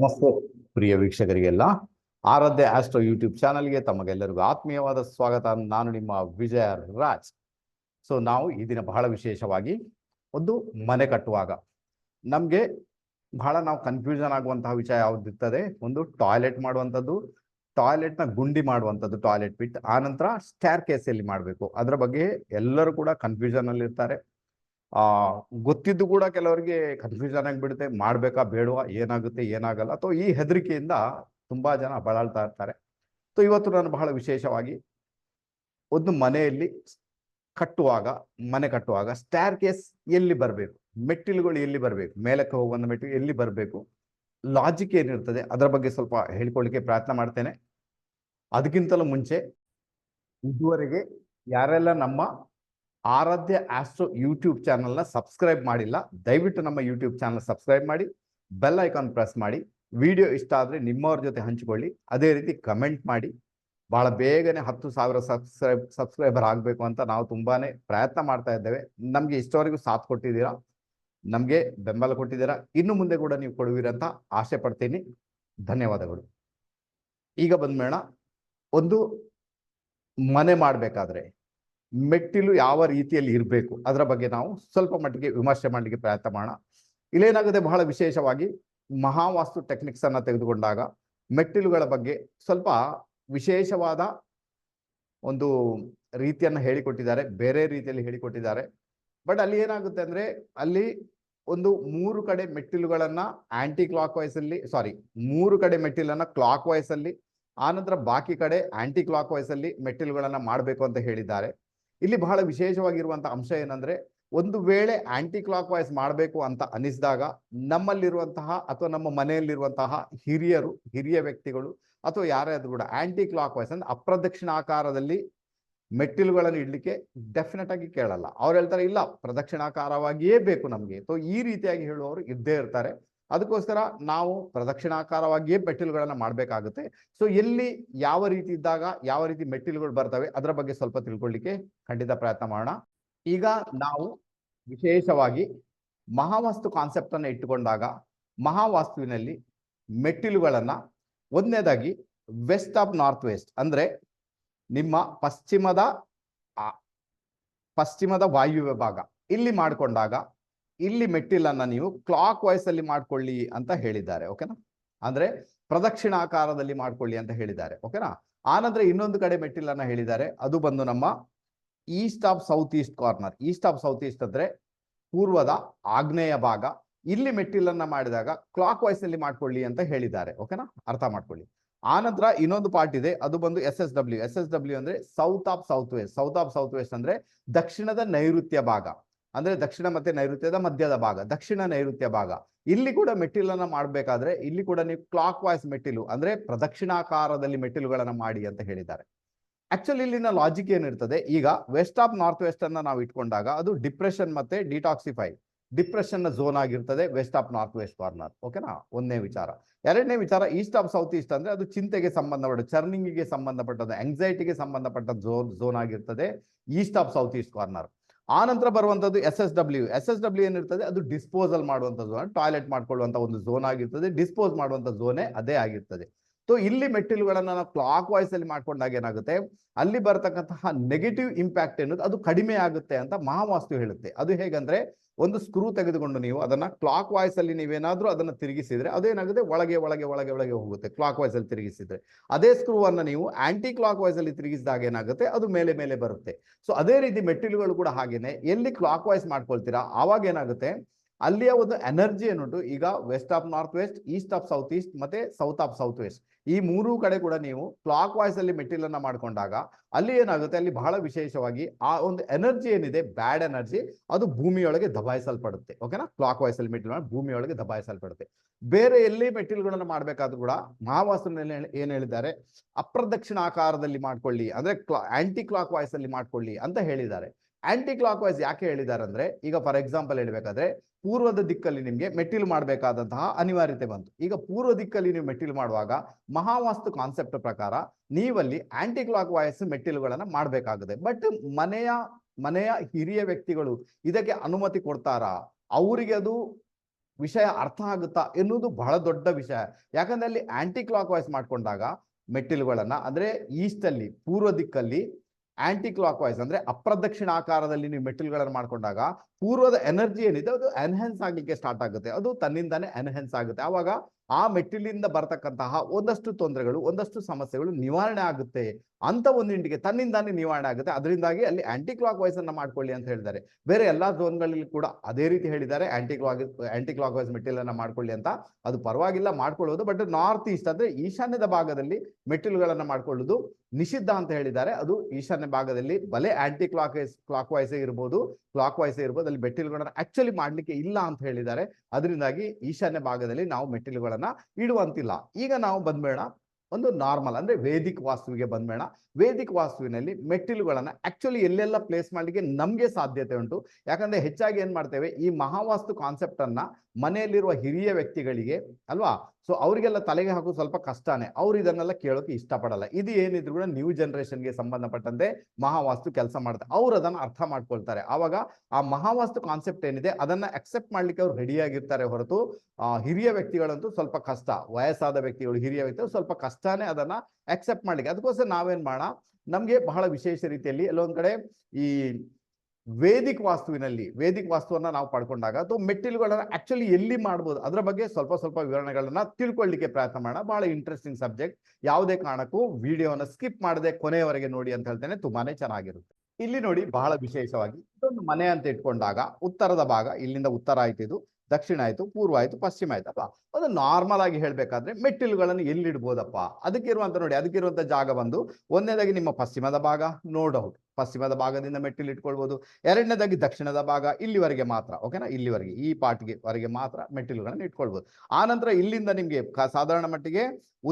ನಮಸ್ತೆ ಪ್ರಿಯ ವೀಕ್ಷಕರಿಗೆಲ್ಲ. ಆರಾಧ್ಯ Astro YouTube ಚಾನಲ್ಗೆ ತಮಗೆಲ್ಲರಿಗೂ ಆತ್ಮೀಯವಾದ ಸ್ವಾಗತ. ನಾನು ನಿಮ್ಮ ವಿಜಯ ರಾಜ್. ಸೊ, ನಾವು ಈ ದಿನ ಬಹಳ ವಿಶೇಷವಾಗಿ ಒಂದು ಮನೆ ಕಟ್ಟುವಾಗ. ನಮಗೆ ಬಹಳ ನಾವು ಕನ್ಫ್ಯೂಷನ್ ಆಗುವಂತಹ ವಿಷಯ ಯಾವ್ದಿರ್ತದೆ? ಒಂದು ಟಾಯ್ಲೆಟ್ ಮಾಡುವಂಥದ್ದು ಟಾಯ್ಲೆಟ್ನ ಗುಂಡಿ ಮಾಡುವಂಥದ್ದು ಟಾಯ್ಲೆಟ್ ಬಿಟ್ ಆನಂತರ ಸ್ಟ್ಯಾರ್ ಕೇಸಲ್ಲಿ ಮಾಡಬೇಕು. ಅದರ ಬಗ್ಗೆ ಎಲ್ಲರೂ ಕೂಡ ಕನ್ಫ್ಯೂಷನ್ ಅಲ್ಲಿ ಇರ್ತಾರೆ ಆ, ಗೊತ್ತಿದ್ದು ಕೂಡ ಕೆಲವರಿಗೆ ಕನ್ಫ್ಯೂಷನ್ ಆಗಿಬಿಡುತ್ತೆ. ಮಾಡ್ಬೇಕಾ ಬೇಡವಾ? ಏನಾಗುತ್ತೆ? ಏನಾಗಲ್ಲ? ಅಥವಾ ಈ ಹೆದರಿಕೆಯಿಂದ ತುಂಬಾ ಜನ ಬಳಲ್ತಾ ಇರ್ತಾರೆ. ಸೊ, ಇವತ್ತು ನಾನು ಬಹಳ ವಿಶೇಷವಾಗಿ ಒಂದು ಮನೆಯಲ್ಲಿ ಕಟ್ಟುವಾಗ, ಮನೆ ಕಟ್ಟುವಾಗ ಸ್ಟ್ಯಾರ್ ಕೇಸ್ ಎಲ್ಲಿ ಬರಬೇಕು? ಮೆಟ್ಟಿಲುಗಳು ಎಲ್ಲಿ ಬರಬೇಕು? ಮೇಲಕ್ಕೆ ಹೋಗುವಂತ ಮೆಟ್ಟಿಲು ಎಲ್ಲಿ ಬರಬೇಕು? ಲಾಜಿಕ್ ಏನಿರ್ತದೆ? ಅದರ ಬಗ್ಗೆ ಸ್ವಲ್ಪ ಹೇಳ್ಕೊಳ್ಳಿಕ್ಕೆ ಪ್ರಯತ್ನ ಮಾಡ್ತೇನೆ. ಅದಕ್ಕಿಂತಲೂ ಮುಂಚೆ ಇದುವರೆಗೆ ಯಾರೆಲ್ಲ ನಮ್ಮ ಆರಾಧ್ಯ ಆಸ್ಟ್ರೋ ಯೂಟ್ಯೂಬ್ ಚಾನಲ್ನ ಸಬ್ಸ್ಕ್ರೈಬ್ ಮಾಡಿಲ್ಲ, ದಯವಿಟ್ಟು ನಮ್ಮ ಯೂಟ್ಯೂಬ್ ಚಾನಲ್ ಸಬ್ಸ್ಕ್ರೈಬ್ ಮಾಡಿ, ಬೆಲ್ ಐಕಾನ್ ಪ್ರೆಸ್ ಮಾಡಿ, ವಿಡಿಯೋ ಇಷ್ಟ ಆದರೆ ನಿಮ್ಮವ್ರ ಜೊತೆ ಹಂಚಿಕೊಳ್ಳಿ, ಅದೇ ರೀತಿ ಕಮೆಂಟ್ ಮಾಡಿ ಬಹಳ ಬೇಗನೆ ಹತ್ತು ಸಾವಿರ ಸಬ್ಸ್ಕ್ರೈಬ್, ಸಬ್ಸ್ಕ್ರೈಬರ್ ಆಗಬೇಕು ಅಂತ ನಾವು ತುಂಬಾ ಪ್ರಯತ್ನ ಮಾಡ್ತಾ ಇದ್ದೇವೆ. ನಮಗೆ ಇಷ್ಟವರೆಗೂ ಸಾಥ್ ಕೊಟ್ಟಿದ್ದೀರಾ? ನಮಗೆ ಬೆಂಬಲ ಕೊಟ್ಟಿದ್ದೀರಾ? ಇನ್ನು ಮುಂದೆ ಕೂಡ ನೀವು ಕೊಡುವಿರಂತ ಆಸೆ ಪಡ್ತೀನಿ. ಧನ್ಯವಾದಗಳು. ಈಗ ಬಂದ್ಮೇಣ ಒಂದು ಮನೆ ಮಾಡಬೇಕಾದ್ರೆ ಮೆಟ್ಟಿಲು ಯಾವ ರೀತಿಯಲ್ಲಿ ಇರಬೇಕು? ಅದರ ಬಗ್ಗೆ ನಾವು ಸ್ವಲ್ಪ ಮಟ್ಟಿಗೆ ವಿಮರ್ಶೆ ಮಾಡಲಿಕ್ಕೆ ಪ್ರಯತ್ನ ಮಾಡೋಣ. ಇಲ್ಲೇನಾಗುತ್ತೆ ಬಹಳ ವಿಶೇಷವಾಗಿ ಮಹಾವಾಸ್ತು ಟೆಕ್ನಿಕ್ಸ್ ಅನ್ನ ತೆಗೆದುಕೊಂಡಾಗ ಮೆಟ್ಟಿಲುಗಳ ಬಗ್ಗೆ ಸ್ವಲ್ಪ ವಿಶೇಷವಾದ ಒಂದು ರೀತಿಯನ್ನು ಹೇಳಿಕೊಟ್ಟಿದ್ದಾರೆ, ಬೇರೆ ರೀತಿಯಲ್ಲಿ ಹೇಳಿಕೊಟ್ಟಿದ್ದಾರೆ. ಬಟ್ ಅಲ್ಲಿ ಏನಾಗುತ್ತೆ ಅಂದ್ರೆ ಅಲ್ಲಿ ಒಂದು ಮೂರು ಕಡೆ ಮೆಟ್ಟಿಲುಗಳನ್ನ ಆಂಟಿ ಕ್ಲಾಕ್ ವೈಸಲ್ಲಿ ಸಾರಿ ಮೂರು ಕಡೆ ಮೆಟ್ಟಿಲನ್ನ ಕ್ಲಾಕ್ ವೈಸಲ್ಲಿ ಆನಂತರ ಬಾಕಿ ಕಡೆ ಆಂಟಿ ಕ್ಲಾಕ್ ವೈಸಲ್ಲಿ ಮೆಟ್ಟಿಲುಗಳನ್ನ ಮಾಡಬೇಕು ಅಂತ ಹೇಳಿದ್ದಾರೆ. ಇಲ್ಲಿ ಬಹಳ ವಿಶೇಷವಾಗಿರುವಂತಹ ಅಂಶ ಏನಂದ್ರೆ ಒಂದು ವೇಳೆ ಆಂಟಿ ಕ್ಲಾಕ್ ವೈಸ್ ಮಾಡಬೇಕು ಅಂತ ಅನಿಸಿದಾಗ ನಮ್ಮಲ್ಲಿರುವಂತಹ ಅಥವಾ ನಮ್ಮ ಮನೆಯಲ್ಲಿರುವಂತಹ ಹಿರಿಯರು, ಹಿರಿಯ ವ್ಯಕ್ತಿಗಳು ಅಥವಾ ಯಾರೇ ಆದ್ರೂ ಕೂಡ ಆಂಟಿ ಕ್ಲಾಕ್ ವೈಸ್ ಅಂದ್ರೆ ಅಪ್ರದಕ್ಷಿಣಾಕಾರದಲ್ಲಿ ಮೆಟ್ಟಿಲುಗಳನ್ನು ಇಡ್ಲಿಕ್ಕೆ ಡೆಫಿನೆಟ್ ಆಗಿ ಕೇಳಲ್ಲ. ಅವ್ರು ಹೇಳ್ತಾರೆ, ಇಲ್ಲ, ಪ್ರದಕ್ಷಿಣಾಕಾರವಾಗಿಯೇ ಬೇಕು ನಮಗೆ. ಸೊ ಈ ರೀತಿಯಾಗಿ ಹೇಳುವವರು ಇದ್ದೇ ಇರ್ತಾರೆ. ಅದಕ್ಕೋಸ್ಕರ ನಾವು ಪ್ರದಕ್ಷಿಣಾಕಾರವಾಗಿಯೇ ಮೆಟ್ಟಿಲುಗಳನ್ನ ಮಾಡಬೇಕಾಗುತ್ತೆ. ಸೊ ಎಲ್ಲಿ ಯಾವ ರೀತಿ ಇದ್ದಾಗ ಯಾವ ರೀತಿ ಮೆಟ್ಟಿಲುಗಳು ಬರ್ತವೆ ಅದರ ಬಗ್ಗೆ ಸ್ವಲ್ಪ ತಿಳ್ಕೊಳ್ಳಿಕ್ಕೆ ಖಂಡಿತ ಪ್ರಯತ್ನ ಮಾಡೋಣ. ಈಗ ನಾವು ವಿಶೇಷವಾಗಿ ಮಹಾವಾಸ್ತು ಕಾನ್ಸೆಪ್ಟ್ ಅನ್ನು ಇಟ್ಟುಕೊಂಡಾಗ ಮಹಾವಾಸ್ತುವಿನಲ್ಲಿ ಮೆಟ್ಟಿಲುಗಳನ್ನ ಒಂದನೇದಾಗಿ ವೆಸ್ಟ್ ಆಫ್ ನಾರ್ತ್ ವೆಸ್ಟ್ ಅಂದ್ರೆ ನಿಮ್ಮ ಪಶ್ಚಿಮದ ಪಶ್ಚಿಮದ ವಾಯುವ್ಯ ಭಾಗ. ಇಲ್ಲಿ ಮಾಡಿಕೊಂಡಾಗ ಇಲ್ಲಿ ಮೆಟ್ಟಿಲನ್ನ ನೀವು ಕ್ಲಾಕ್ ವೈಸ್ ಅಲ್ಲಿ ಮಾಡ್ಕೊಳ್ಳಿ ಅಂತ ಹೇಳಿದ್ದಾರೆ ಓಕೆನಾ ಅಂದ್ರೆ ಪ್ರದಕ್ಷಿಣಾಕಾರದಲ್ಲಿ ಮಾಡ್ಕೊಳ್ಳಿ ಅಂತ ಹೇಳಿದ್ದಾರೆ ಓಕೆನಾ ಆನಂತರ ಇನ್ನೊಂದು ಕಡೆ ಮೆಟ್ಟಿಲನ್ನ ಹೇಳಿದ್ದಾರೆ, ಅದು ಬಂದು ನಮ್ಮ east of south east corner east of south east ಅಂದ್ರೆ ಪೂರ್ವದ ಆಗ್ನೇಯ ಭಾಗ. ಇಲ್ಲಿ ಮೆಟ್ಟಿಲನ್ನ ಮಾಡಿದಾಗ ಕ್ಲಾಕ್ ವೈಸ್ ಅಲ್ಲಿ ಮಾಡ್ಕೊಳ್ಳಿ ಅಂತ ಹೇಳಿದ್ದಾರೆ ಓಕೆನಾ ಅರ್ಥ ಮಾಡ್ಕೊಳ್ಳಿ. ಆನಂತರ ಇನ್ನೊಂದು ಪಾರ್ಟ್ ಇದೆ, ಅದು ಬಂದು S S W S S W ಅಂದ್ರೆ south of south west south of south west ಅಂದ್ರೆ ದಕ್ಷಿಣದ ನೈಋತ್ಯ ಭಾಗ. ಅಂದ್ರೆ ದಕ್ಷಿಣ ಮತ್ತೆ ನೈಋತ್ಯದ ಮಧ್ಯದ ಭಾಗ, ದಕ್ಷಿಣ ನೈಋತ್ಯ ಭಾಗ. ಇಲ್ಲಿ ಕೂಡ ಮೆಟ್ಟಿಲನ್ನ ಮಾಡ್ಬೇಕಾದ್ರೆ ಇಲ್ಲಿ ಕೂಡ ನೀವು ಕ್ಲಾಕ್ ವಾಯ್ಸ್ ಮೆಟ್ಟಿಲು, ಅಂದ್ರೆ ಪ್ರದಕ್ಷಿಣಾಕಾರದಲ್ಲಿ ಮೆಟ್ಟಿಲುಗಳನ್ನ ಮಾಡಿ ಅಂತ ಹೇಳಿದ್ದಾರೆ. ಆಕ್ಚುಲಿ ಇಲ್ಲಿನ ಲಾಜಿಕ್ ಏನಿರ್ತದೆ, ಈಗ ವೆಸ್ಟ್ ಆಫ್ ನಾರ್ತ್ ವೆಸ್ಟ್ ಅನ್ನ ನಾವು ಇಟ್ಕೊಂಡಾಗ ಅದು ಡಿಪ್ರೆಷನ್ ಮತ್ತೆ ಡಿಟಾಕ್ಸಿಫೈ ಡಿಪ್ರೆಷನ್ನ ಝೋನ್ ಆಗಿರ್ತದೆ west of north west corner ಓಕೆನಾ ಒಂದನೇ ವಿಚಾರ. ಎರಡನೇ ವಿಚಾರ ಈಸ್ಟ್ ಆಫ್ ಸೌತ್ ಈಸ್ಟ್ ಅಂದ್ರೆ ಅದು ಚಿಂತೆಗೆ ಸಂಬಂಧಪಟ್ಟ ಚರ್ನಿಂಗಿಗೆ ಸಂಬಂಧಪಟ್ಟದ್ದು ಎಂಗ್ಸೈಟಿಗೆ ಸಂಬಂಧಪಟ್ಟ ಝೋನ್ ಝೋನ್ ಆಗಿರ್ತದೆ east of south east corner ಆ ನಂತರ ಬರುವಂತದ್ದು S S W S S W ಏನಿರ್ತದೆ? ಅದು ಡಿಸ್ಪೋಸಲ್ ಮಾಡುವಂತ ಝೋನ್ ಟಾಯ್ಲೆಟ್ ಮಾಡ್ಕೊಳ್ಳುವಂತ ಒಂದು ಝೋನ್ ಆಗಿರ್ತದೆ. ಡಿಸ್ಪೋಸ್ ಮಾಡುವಂತ ಝೋನೇ ಅದೇ ಆಗಿರ್ತದೆ. ಸೊ ಇಲ್ಲಿ ಮೆಟ್ಟಿಲುಗಳನ್ನ ನಾವು ಕ್ಲಾಕ್ ವೈಸ್ ಅಲ್ಲಿ ಮಾಡ್ಕೊಂಡಾಗ ಏನಾಗುತ್ತೆ? ಅಲ್ಲಿ ಬರತಕ್ಕಂತಹ ನೆಗೆಟಿವ್ ಇಂಪ್ಯಾಕ್ಟ್ ಅನ್ನೋದು ಅದು ಕಡಿಮೆ ಆಗುತ್ತೆ ಅಂತ ಮಹಾವಾಸ್ತು ಹೇಳುತ್ತೆ. ಅದು ಹೇಗಂದ್ರೆ ಒಂದು ಸ್ಕ್ರೂ ತೆಗೆದುಕೊಂಡು ನೀವು ಅದನ್ನ ಕ್ಲಾಕ್ ವಾಯ್ಸಲ್ಲಿ ನೀವೇನಾದರೂ ಅದನ್ನು ತಿರುಗಿಸಿದ್ರೆ ಅದೇನಾಗುತ್ತೆ? ಒಳಗೆ ಒಳಗೆ ಒಳಗೆ ಒಳಗೆ ಹೋಗುತ್ತೆ. ಕ್ಲಾಕ್ ವಾಯ್ಸ್ ಅಲ್ಲಿ ತಿರುಗಿಸಿದ್ರೆ. ಅದೇ ಸ್ಕ್ರೂವನ್ನು ನೀವು ಆ್ಯಂಟಿ ಕ್ಲಾಕ್ ವಾಯ್ಸ್ ಅಲ್ಲಿ ತಿರುಗಿಸಿದಾಗ ಏನಾಗುತ್ತೆ? ಅದು ಮೇಲೆ ಮೇಲೆ ಬರುತ್ತೆ. ಸೊ ಅದೇ ರೀತಿ ಮೆಟ್ಟಿಲುಗಳು ಕೂಡ ಹಾಗೇನೆ. ಎಲ್ಲಿ ಕ್ಲಾಕ್ ವಾಯ್ಸ್ ಮಾಡ್ಕೊಳ್ತೀರಾ? ಆವಾಗ ಏನಾಗುತ್ತೆ? ಅಲ್ಲಿಯ ಒಂದು ಎನರ್ಜಿ ಏನುಂಟು? ಈಗ west of north west, east of south east, ಮತ್ತೆ ಸೌತ್ ಆಫ್ ಸೌತ್ ವೆಸ್ಟ್. ಈ ಮೂರು ಕಡೆ ಕೂಡ ನೀವು ಕ್ಲಾಕ್ ವಾಯ್ಸ್ ಅಲ್ಲಿ ಮೆಟ್ಟಿಲನ್ನ ಮಾಡ್ಕೊಂಡಾಗ ಅಲ್ಲಿ ಏನಾಗುತ್ತೆ? ಅಲ್ಲಿ ಬಹಳ ವಿಶೇಷವಾಗಿ ಆ ಒಂದು ಎನರ್ಜಿ ಏನಿದೆ? ಬ್ಯಾಡ್ ಎನರ್ಜಿ, ಅದು ಭೂಮಿಯೊಳಗೆ ದಬಾಯಿಸಲ್ಪಡುತ್ತೆ. ಓಕೆನಾ ಕ್ಲಾಕ್ ವಾಯ್ಸ್ ಅಲ್ಲಿ ಮೆಟೀರಿಯಲ್ ಭೂಮಿಯೊಳಗೆ ದಬಾಯಿಸಲ್ಪಡುತ್ತೆ. ಬೇರೆ ಎಲ್ಲಿ ಮೆಟ್ಟಿಲುಗಳನ್ನ ಮಾಡ್ಬೇಕಾದ್ರೂ ಕೂಡ ಮಹಾವಾಸ್ತುನಲ್ಲಿ ಏನ್ ಹೇಳಿದ್ದಾರೆ? ಅಪ್ರದಕ್ಷಿಣಾಕಾರದಲ್ಲಿ ಮಾಡ್ಕೊಳ್ಳಿ. ಅಂದ್ರೆ ಕ್ಲಾ ಆಂಟಿ ಕ್ಲಾಕ್ ವಾಯ್ಸ್ ಅಲ್ಲಿ ಮಾಡ್ಕೊಳ್ಳಿ ಅಂತ ಹೇಳಿದ್ದಾರೆ. ಆಂಟಿ ಕ್ಲಾಕ್ ವೈಸ್ ಯಾಕೆ ಹೇಳಿದ್ದಾರೆ ಅಂದ್ರೆ, ಈಗ ಫಾರ್ ಎಕ್ಸಾಂಪಲ್ ಹೇಳ್ಬೇಕಾದ್ರೆ ಪೂರ್ವದ ದಿಕ್ಕಲ್ಲಿ ನಿಮಗೆ ಮೆಟ್ಟಿಲು ಮಾಡಬೇಕಾದಂತಹ ಅನಿವಾರ್ಯತೆ ಬಂತು. ಈಗ ಪೂರ್ವ ದಿಕ್ಕಲ್ಲಿ ನೀವು ಮೆಟ್ಟಿಲು ಮಾಡುವಾಗ ಮಹಾವಾಸ್ತು ಕಾನ್ಸೆಪ್ಟ್ ಪ್ರಕಾರ ನೀವಲ್ಲಿ ಆಂಟಿ ಕ್ಲಾಕ್ ವಾಯಸ್ ಮೆಟ್ಟಿಲುಗಳನ್ನು ಮಾಡಬೇಕಾಗುತ್ತೆ. ಬಟ್ ಮನೆಯ ಮನೆಯ ಹಿರಿಯ ವ್ಯಕ್ತಿಗಳು ಇದಕ್ಕೆ ಅನುಮತಿ ಕೊಡ್ತಾರಾ? ಅವರಿಗೆ ಅದು ವಿಷಯ ಅರ್ಥ ಆಗುತ್ತಾ ಎನ್ನುವುದು ಬಹಳ ದೊಡ್ಡ ವಿಷಯ. ಯಾಕಂದ್ರೆ ಅಲ್ಲಿ ಆಂಟಿ ಕ್ಲಾಕ್ ವಾಯ್ಸ್ ಮಾಡ್ಕೊಂಡಾಗ ಮೆಟ್ಟಿಲುಗಳನ್ನ, ಅಂದ್ರೆ ಈಸ್ಟ್ ಅಲ್ಲಿ, ಪೂರ್ವ ದಿಕ್ಕಲ್ಲಿ ಆಂಟಿ ಕ್ಲಾಕ್ ವೈಸ್ ಅಂದ್ರೆ ಅಪ್ರದಕ್ಷಿಣ ಆಕಾರದಲ್ಲಿ ನೀವು ಮೆಟ್ಟಿಲುಗಳನ್ನು ಮಾಡ್ಕೊಂಡಾಗ ಪೂರ್ವದ ಎನರ್ಜಿ ಏನಿದೆ ಅದು ಎನ್ಹೆನ್ಸ್ ಆಗ್ಲಿಕ್ಕೆ ಸ್ಟಾರ್ಟ್ ಆಗುತ್ತೆ. ಅದು ತನ್ನಿಂದಾನೇ ಎನ್ಹೆನ್ಸ್ ಆಗುತ್ತೆ. ಆವಾಗ ಆ ಮೆಟ್ಟಿಲಿಂದ ಬರತಕ್ಕಂತಹ ಒಂದಷ್ಟು ತೊಂದರೆಗಳು, ಒಂದಷ್ಟು ಸಮಸ್ಯೆಗಳು ನಿವಾರಣೆ ಆಗುತ್ತೆ. ಅಂತ ಒಂದು ಇಂಡಿಗೆ ತನ್ನಿಂದಾನೇ ನಿವಾರಣೆ ಆಗುತ್ತೆ. ಅದರಿಂದಾಗಿ ಅಲ್ಲಿ ಆಂಟಿ ಕ್ಲಾಕ್ ವೈಸ್ ಅನ್ನ ಮಾಡ್ಕೊಳ್ಳಿ ಅಂತ ಹೇಳಿದ್ದಾರೆ. ಬೇರೆ ಎಲ್ಲಾ ಝೋನ್ಗಳಲ್ಲಿ ಕೂಡ ಅದೇ ರೀತಿ ಹೇಳಿದ್ದಾರೆ. Anti clock anticlockwise ಮೆಟ್ಟಿಲನ್ನ ಮಾಡ್ಕೊಳ್ಳಿ ಅಂತ. ಅದು ಪರವಾಗಿಲ್ಲ ಮಾಡ್ಕೊಳ್ಳೋದು ಬಟ್ ನಾರ್ತ್ ಈಸ್ಟ್ ಅಂದ್ರೆ ಈಶಾನ್ಯದ ಭಾಗದಲ್ಲಿ ಮೆಟ್ಟಿಲುಗಳನ್ನ ಮಾಡ್ಕೊಳ್ಳೋದು ನಿಷಿದ್ಧ ಅಂತ ಹೇಳಿದ್ದಾರೆ. ಅದು ಈಶಾನ್ಯ ಭಾಗದಲ್ಲಿ ಬಲೆ ಆಂಟಿ ಕ್ಲಾಕ್ ಕ್ಲಾಕ್ ವೈಸ್ ಇರ್ಬೋದು. ಕ್ಲಾಕ್ ವೈಸ್ ಇರ್ಬೋದು. ಅಲ್ಲಿ ಮೆಟ್ಟಿಲುಗಳನ್ನ ಆಕ್ಚುಲಿ ಮಾಡ್ಲಿಕ್ಕೆ ಇಲ್ಲ ಅಂತ ಹೇಳಿದ್ದಾರೆ. ಅದರಿಂದಾಗಿ ಈಶಾನ್ಯ ಭಾಗದಲ್ಲಿ ನಾವು ಮೆಟ್ಟಿಲುಗಳನ್ನ ಇಡುವಂತಿಲ್ಲ. ಈಗ ನಾವು ಬಂದ್ಬೇಡ ಒಂದು ನಾರ್ಮಲ್ ಅಂದ್ರೆ ವೇದಿಕ್ ವಾಸ್ತುವಿಗೆ ಬಂದ್ಬೇಡ ವೇದಿಕ್ ವಾಸ್ತುವಿನಲ್ಲಿ ಮೆಟ್ಟಿಲುಗಳನ್ನ ಆಕ್ಚುಲಿ ಎಲ್ಲೆಲ್ಲ ಪ್ಲೇಸ್ ಮಾಡ್ಲಿಕ್ಕೆ ನಮ್ಗೆ ಸಾಧ್ಯತೆ ಉಂಟು. ಯಾಕಂದ್ರೆ ಹೆಚ್ಚಾಗಿ ಏನ್ ಮಾಡ್ತೇವೆ, ಈ ಮಹಾವಾಸ್ತು ಕಾನ್ಸೆಪ್ಟ್ ಅನ್ನ ಮನೆಯಲ್ಲಿರುವ ಹಿರಿಯ ವ್ಯಕ್ತಿಗಳಿಗೆ ಅಲ್ವಾ ಸೊ ಅವರಿಗೆಲ್ಲ ತಲೆಗೆ ಹಾಕೋದು ಸ್ವಲ್ಪ ಕಷ್ಟನೇ. ಅವ್ರು ಇದನ್ನೆಲ್ಲ ಕೇಳೋಕೆ ಇಷ್ಟಪಡಲ್ಲ. ಇದು ಏನಿದ್ರು ಕೂಡ ನ್ಯೂ ಜನರೇಷನ್ಗೆ ಸಂಬಂಧಪಟ್ಟಂತೆ ಮಹಾವಾಸ್ತು ಕೆಲಸ ಮಾಡುತ್ತೆ ಅವ್ರು ಅದನ್ನ ಅರ್ಥ ಮಾಡ್ಕೊಳ್ತಾರೆ. ಆವಾಗ ಆ ಮಹಾವಾಸ್ತು ಕಾನ್ಸೆಪ್ಟ್ ಏನಿದೆ ಅದನ್ನ ಅಕ್ಸೆಪ್ಟ್ ಮಾಡ್ಲಿಕ್ಕೆ ಅವ್ರು ರೆಡಿಯಾಗಿರ್ತಾರೆ ಹೊರತು ಹಿರಿಯ ವ್ಯಕ್ತಿಗಳಂತೂ ಸ್ವಲ್ಪ ಕಷ್ಟ. ವಯಸ್ಸಾದ ವ್ಯಕ್ತಿಗಳು ಹಿರಿಯ ವ್ಯಕ್ತಿಗಳು ಸ್ವಲ್ಪ ಕಷ್ಟನೇ ಅದನ್ನ ಅಕ್ಸೆಪ್ಟ್ ಮಾಡ್ಲಿಕ್ಕೆ. ಅದಕ್ಕೋಸ್ಕರ ನಾವೇನ್ ಮಾಡೋಣ ನಮ್ಗೆ ಬಹಳ ವಿಶೇಷ ರೀತಿಯಲ್ಲಿ ಎಲ್ಲೊಂದ್ ಕಡೆ ಈ ವೇದಿಕ್ ವಾಸ್ತುವಿನಲ್ಲಿ, ವೇದಿಕ್ ವಾಸ್ತುವನ್ನ ನಾವು ಪಡ್ಕೊಂಡಾಗ ಅಥವಾ ಮೆಟ್ಟಿಲುಗಳನ್ನ ಆಕ್ಚುಲಿ ಎಲ್ಲಿ ಮಾಡ್ಬೋದು? ಅದರ ಬಗ್ಗೆ ಸ್ವಲ್ಪ ಸ್ವಲ್ಪ ವಿವರಣೆಗಳನ್ನ ತಿಳ್ಕೊಳ್ಳಿಕ್ಕೆ ಪ್ರಯತ್ನ ಮಾಡೋಣ. ಬಹಳ ಇಂಟ್ರೆಸ್ಟಿಂಗ್ ಸಬ್ಜೆಕ್ಟ್ ಯಾವುದೇ ಕಾರಣಕ್ಕೂ ವಿಡಿಯೋನ ಸ್ಕಿಪ್ ಮಾಡದೆ ಕೊನೆಯವರೆಗೆ ನೋಡಿ ಅಂತ ಹೇಳ್ತೇನೆ. ತುಂಬಾನೇ ಚೆನ್ನಾಗಿರುತ್ತೆ. ಇಲ್ಲಿ ನೋಡಿ ಬಹಳ ವಿಶೇಷವಾಗಿ ಇದೊಂದು ಮನೆ ಅಂತ ಇಟ್ಕೊಂಡಾಗ, ಉತ್ತರದ ಭಾಗ, ಇಲ್ಲಿಂದ ಉತ್ತರ ಆಯ್ತು ಇದು ದಕ್ಷಿಣ ಆಯ್ತು, ಪೂರ್ವ ಆಯ್ತು, ಪಶ್ಚಿಮ ಆಯ್ತಪ್ಪ ಅದು ನಾರ್ಮಲ್ ಆಗಿ ಹೇಳ್ಬೇಕಾದ್ರೆ ಮೆಟ್ಟಿಲುಗಳನ್ನು ಎಲ್ಲಿಡ್ಬೋದಪ್ಪ? ಅದಕ್ಕಿರುವಂತ ನೋಡಿ, ಅದಕ್ಕಿರುವಂತ ಜಾಗ ಬಂದು ಒಂದನೇದಾಗಿ ನಿಮ್ಮ ಪಶ್ಚಿಮದ ಭಾಗ ನೋ ಡೌಟ್ ಪಶ್ಚಿಮದ ಭಾಗದಿಂದ ಮೆಟ್ಟಿಲು ಇಟ್ಕೊಳ್ಬೋದು. ಎರಡನೇದಾಗಿ ದಕ್ಷಿಣದ ಭಾಗ, ಇಲ್ಲಿವರೆಗೆ ಮಾತ್ರ ಓಕೆನಾ ಇಲ್ಲಿವರೆಗೆ, ಈ ಪಾರ್ಟ್ಗೆ ವರೆಗೆ ಮಾತ್ರ ಮೆಟ್ಟಿಲುಗಳನ್ನು ಇಟ್ಕೊಳ್ಬೋದು. ಆನಂತರ ನಂತರ ಇಲ್ಲಿಂದ ನಿಮಗೆ ಸಾಧಾರಣ ಮಟ್ಟಿಗೆ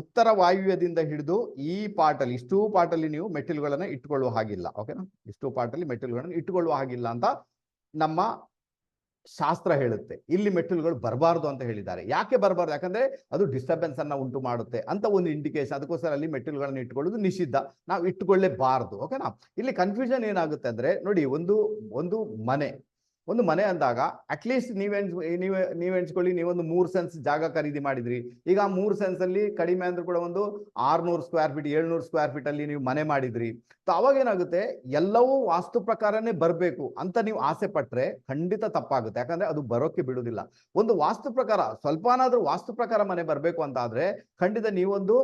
ಉತ್ತರ ವಾಯುವ್ಯದಿಂದ ಹಿಡಿದು ಈ ಪಾಟಲ್ಲಿ ಇಷ್ಟೂ ಪಾಟಲ್ಲಿ ನೀವು ಮೆಟ್ಟಿಲುಗಳನ್ನು ಇಟ್ಕೊಳ್ಳುವ ಹಾಗಿಲ್ಲ ಓಕೆನಾ ಇಷ್ಟು ಪಾಟಲ್ಲಿ ಮೆಟ್ಟಿಲುಗಳನ್ನು ಇಟ್ಕೊಳ್ಳುವ ಹಾಗಿಲ್ಲ ಅಂತ ನಮ್ಮ ಶಾಸ್ತ್ರ ಹೇಳುತ್ತೆ. ಇಲ್ಲಿ ಮೆಟ್ಟಿಲುಗಳು ಬರಬಾರ್ದು ಅಂತ ಹೇಳಿದ್ದಾರೆ. ಯಾಕೆ ಬರಬಾರ್ದು? ಯಾಕಂದ್ರೆ ಅದು ಡಿಸ್ಟರ್ಬೆನ್ಸ್ ಅನ್ನ ಉಂಟು ಮಾಡುತ್ತೆ ಅಂತ ಒಂದು ಇಂಡಿಕೇಶನ್ ಅದಕ್ಕೋಸ್ಕರ ಅಲ್ಲಿ ಮೆಟ್ಟಿಲುಗಳನ್ನು ಇಟ್ಕೊಳ್ಳೋದು ನಿಷಿದ್ಧ. ನಾವು ಇಟ್ಟುಕೊಳ್ಳೇಬಾರ್ದು. ಓಕೆನಾ ಇಲ್ಲಿ ಕನ್ಫ್ಯೂಷನ್ ಏನಾಗುತ್ತೆ ಅಂದ್ರೆ ನೋಡಿ, ಒಂದು ಒಂದು ಮನೆ ಒಂದು ಮನೆ ಅಂದಾಗ ಅಟ್ಲೀಸ್ಟ್ ನೀವೇನ್ ನೀವೇ ನೀವ್ ಎಣಿಸ್ಕೊಳ್ಳಿ ನೀವೊಂದು ಮೂರು ಸೆನ್ಸ್ ಜಾಗ ಖರೀದಿ ಮಾಡಿದ್ರಿ. ಈಗ ಆ ಮೂರ್ ಸೆನ್ಸ್ ಅಲ್ಲಿ ಕಡಿಮೆ ಅಂದ್ರೂ ಕೂಡ ಒಂದು ಆರ್ನೂರು ಸ್ಕ್ವೇರ್ ಫೀಟ್ ಏಳ್ನೂರು ಸ್ಕ್ವೇರ್ ಫೀಟ್ ಅಲ್ಲಿ ನೀವು ಮನೆ ಮಾಡಿದ್ರಿ. ಅವಾಗ ಏನಾಗುತ್ತೆ? ಎಲ್ಲವೂ ವಾಸ್ತು ಪ್ರಕಾರನೇ ಬರಬೇಕು ಅಂತ ನೀವು ಆಸೆ ಪಟ್ರೆ ಖಂಡಿತ ತಪ್ಪಾಗುತ್ತೆ. ಯಾಕಂದ್ರೆ ಅದು ಬರೋಕೆ ಬಿಡುವುದಿಲ್ಲ. ಒಂದು ವಾಸ್ತು ಪ್ರಕಾರ, ಸ್ವಲ್ಪನಾದ್ರೂ ವಾಸ್ತು ಪ್ರಕಾರ ಮನೆ ಬರಬೇಕು ಅಂತ ಆದ್ರೆ ಖಂಡಿತ ನೀವೊಂದು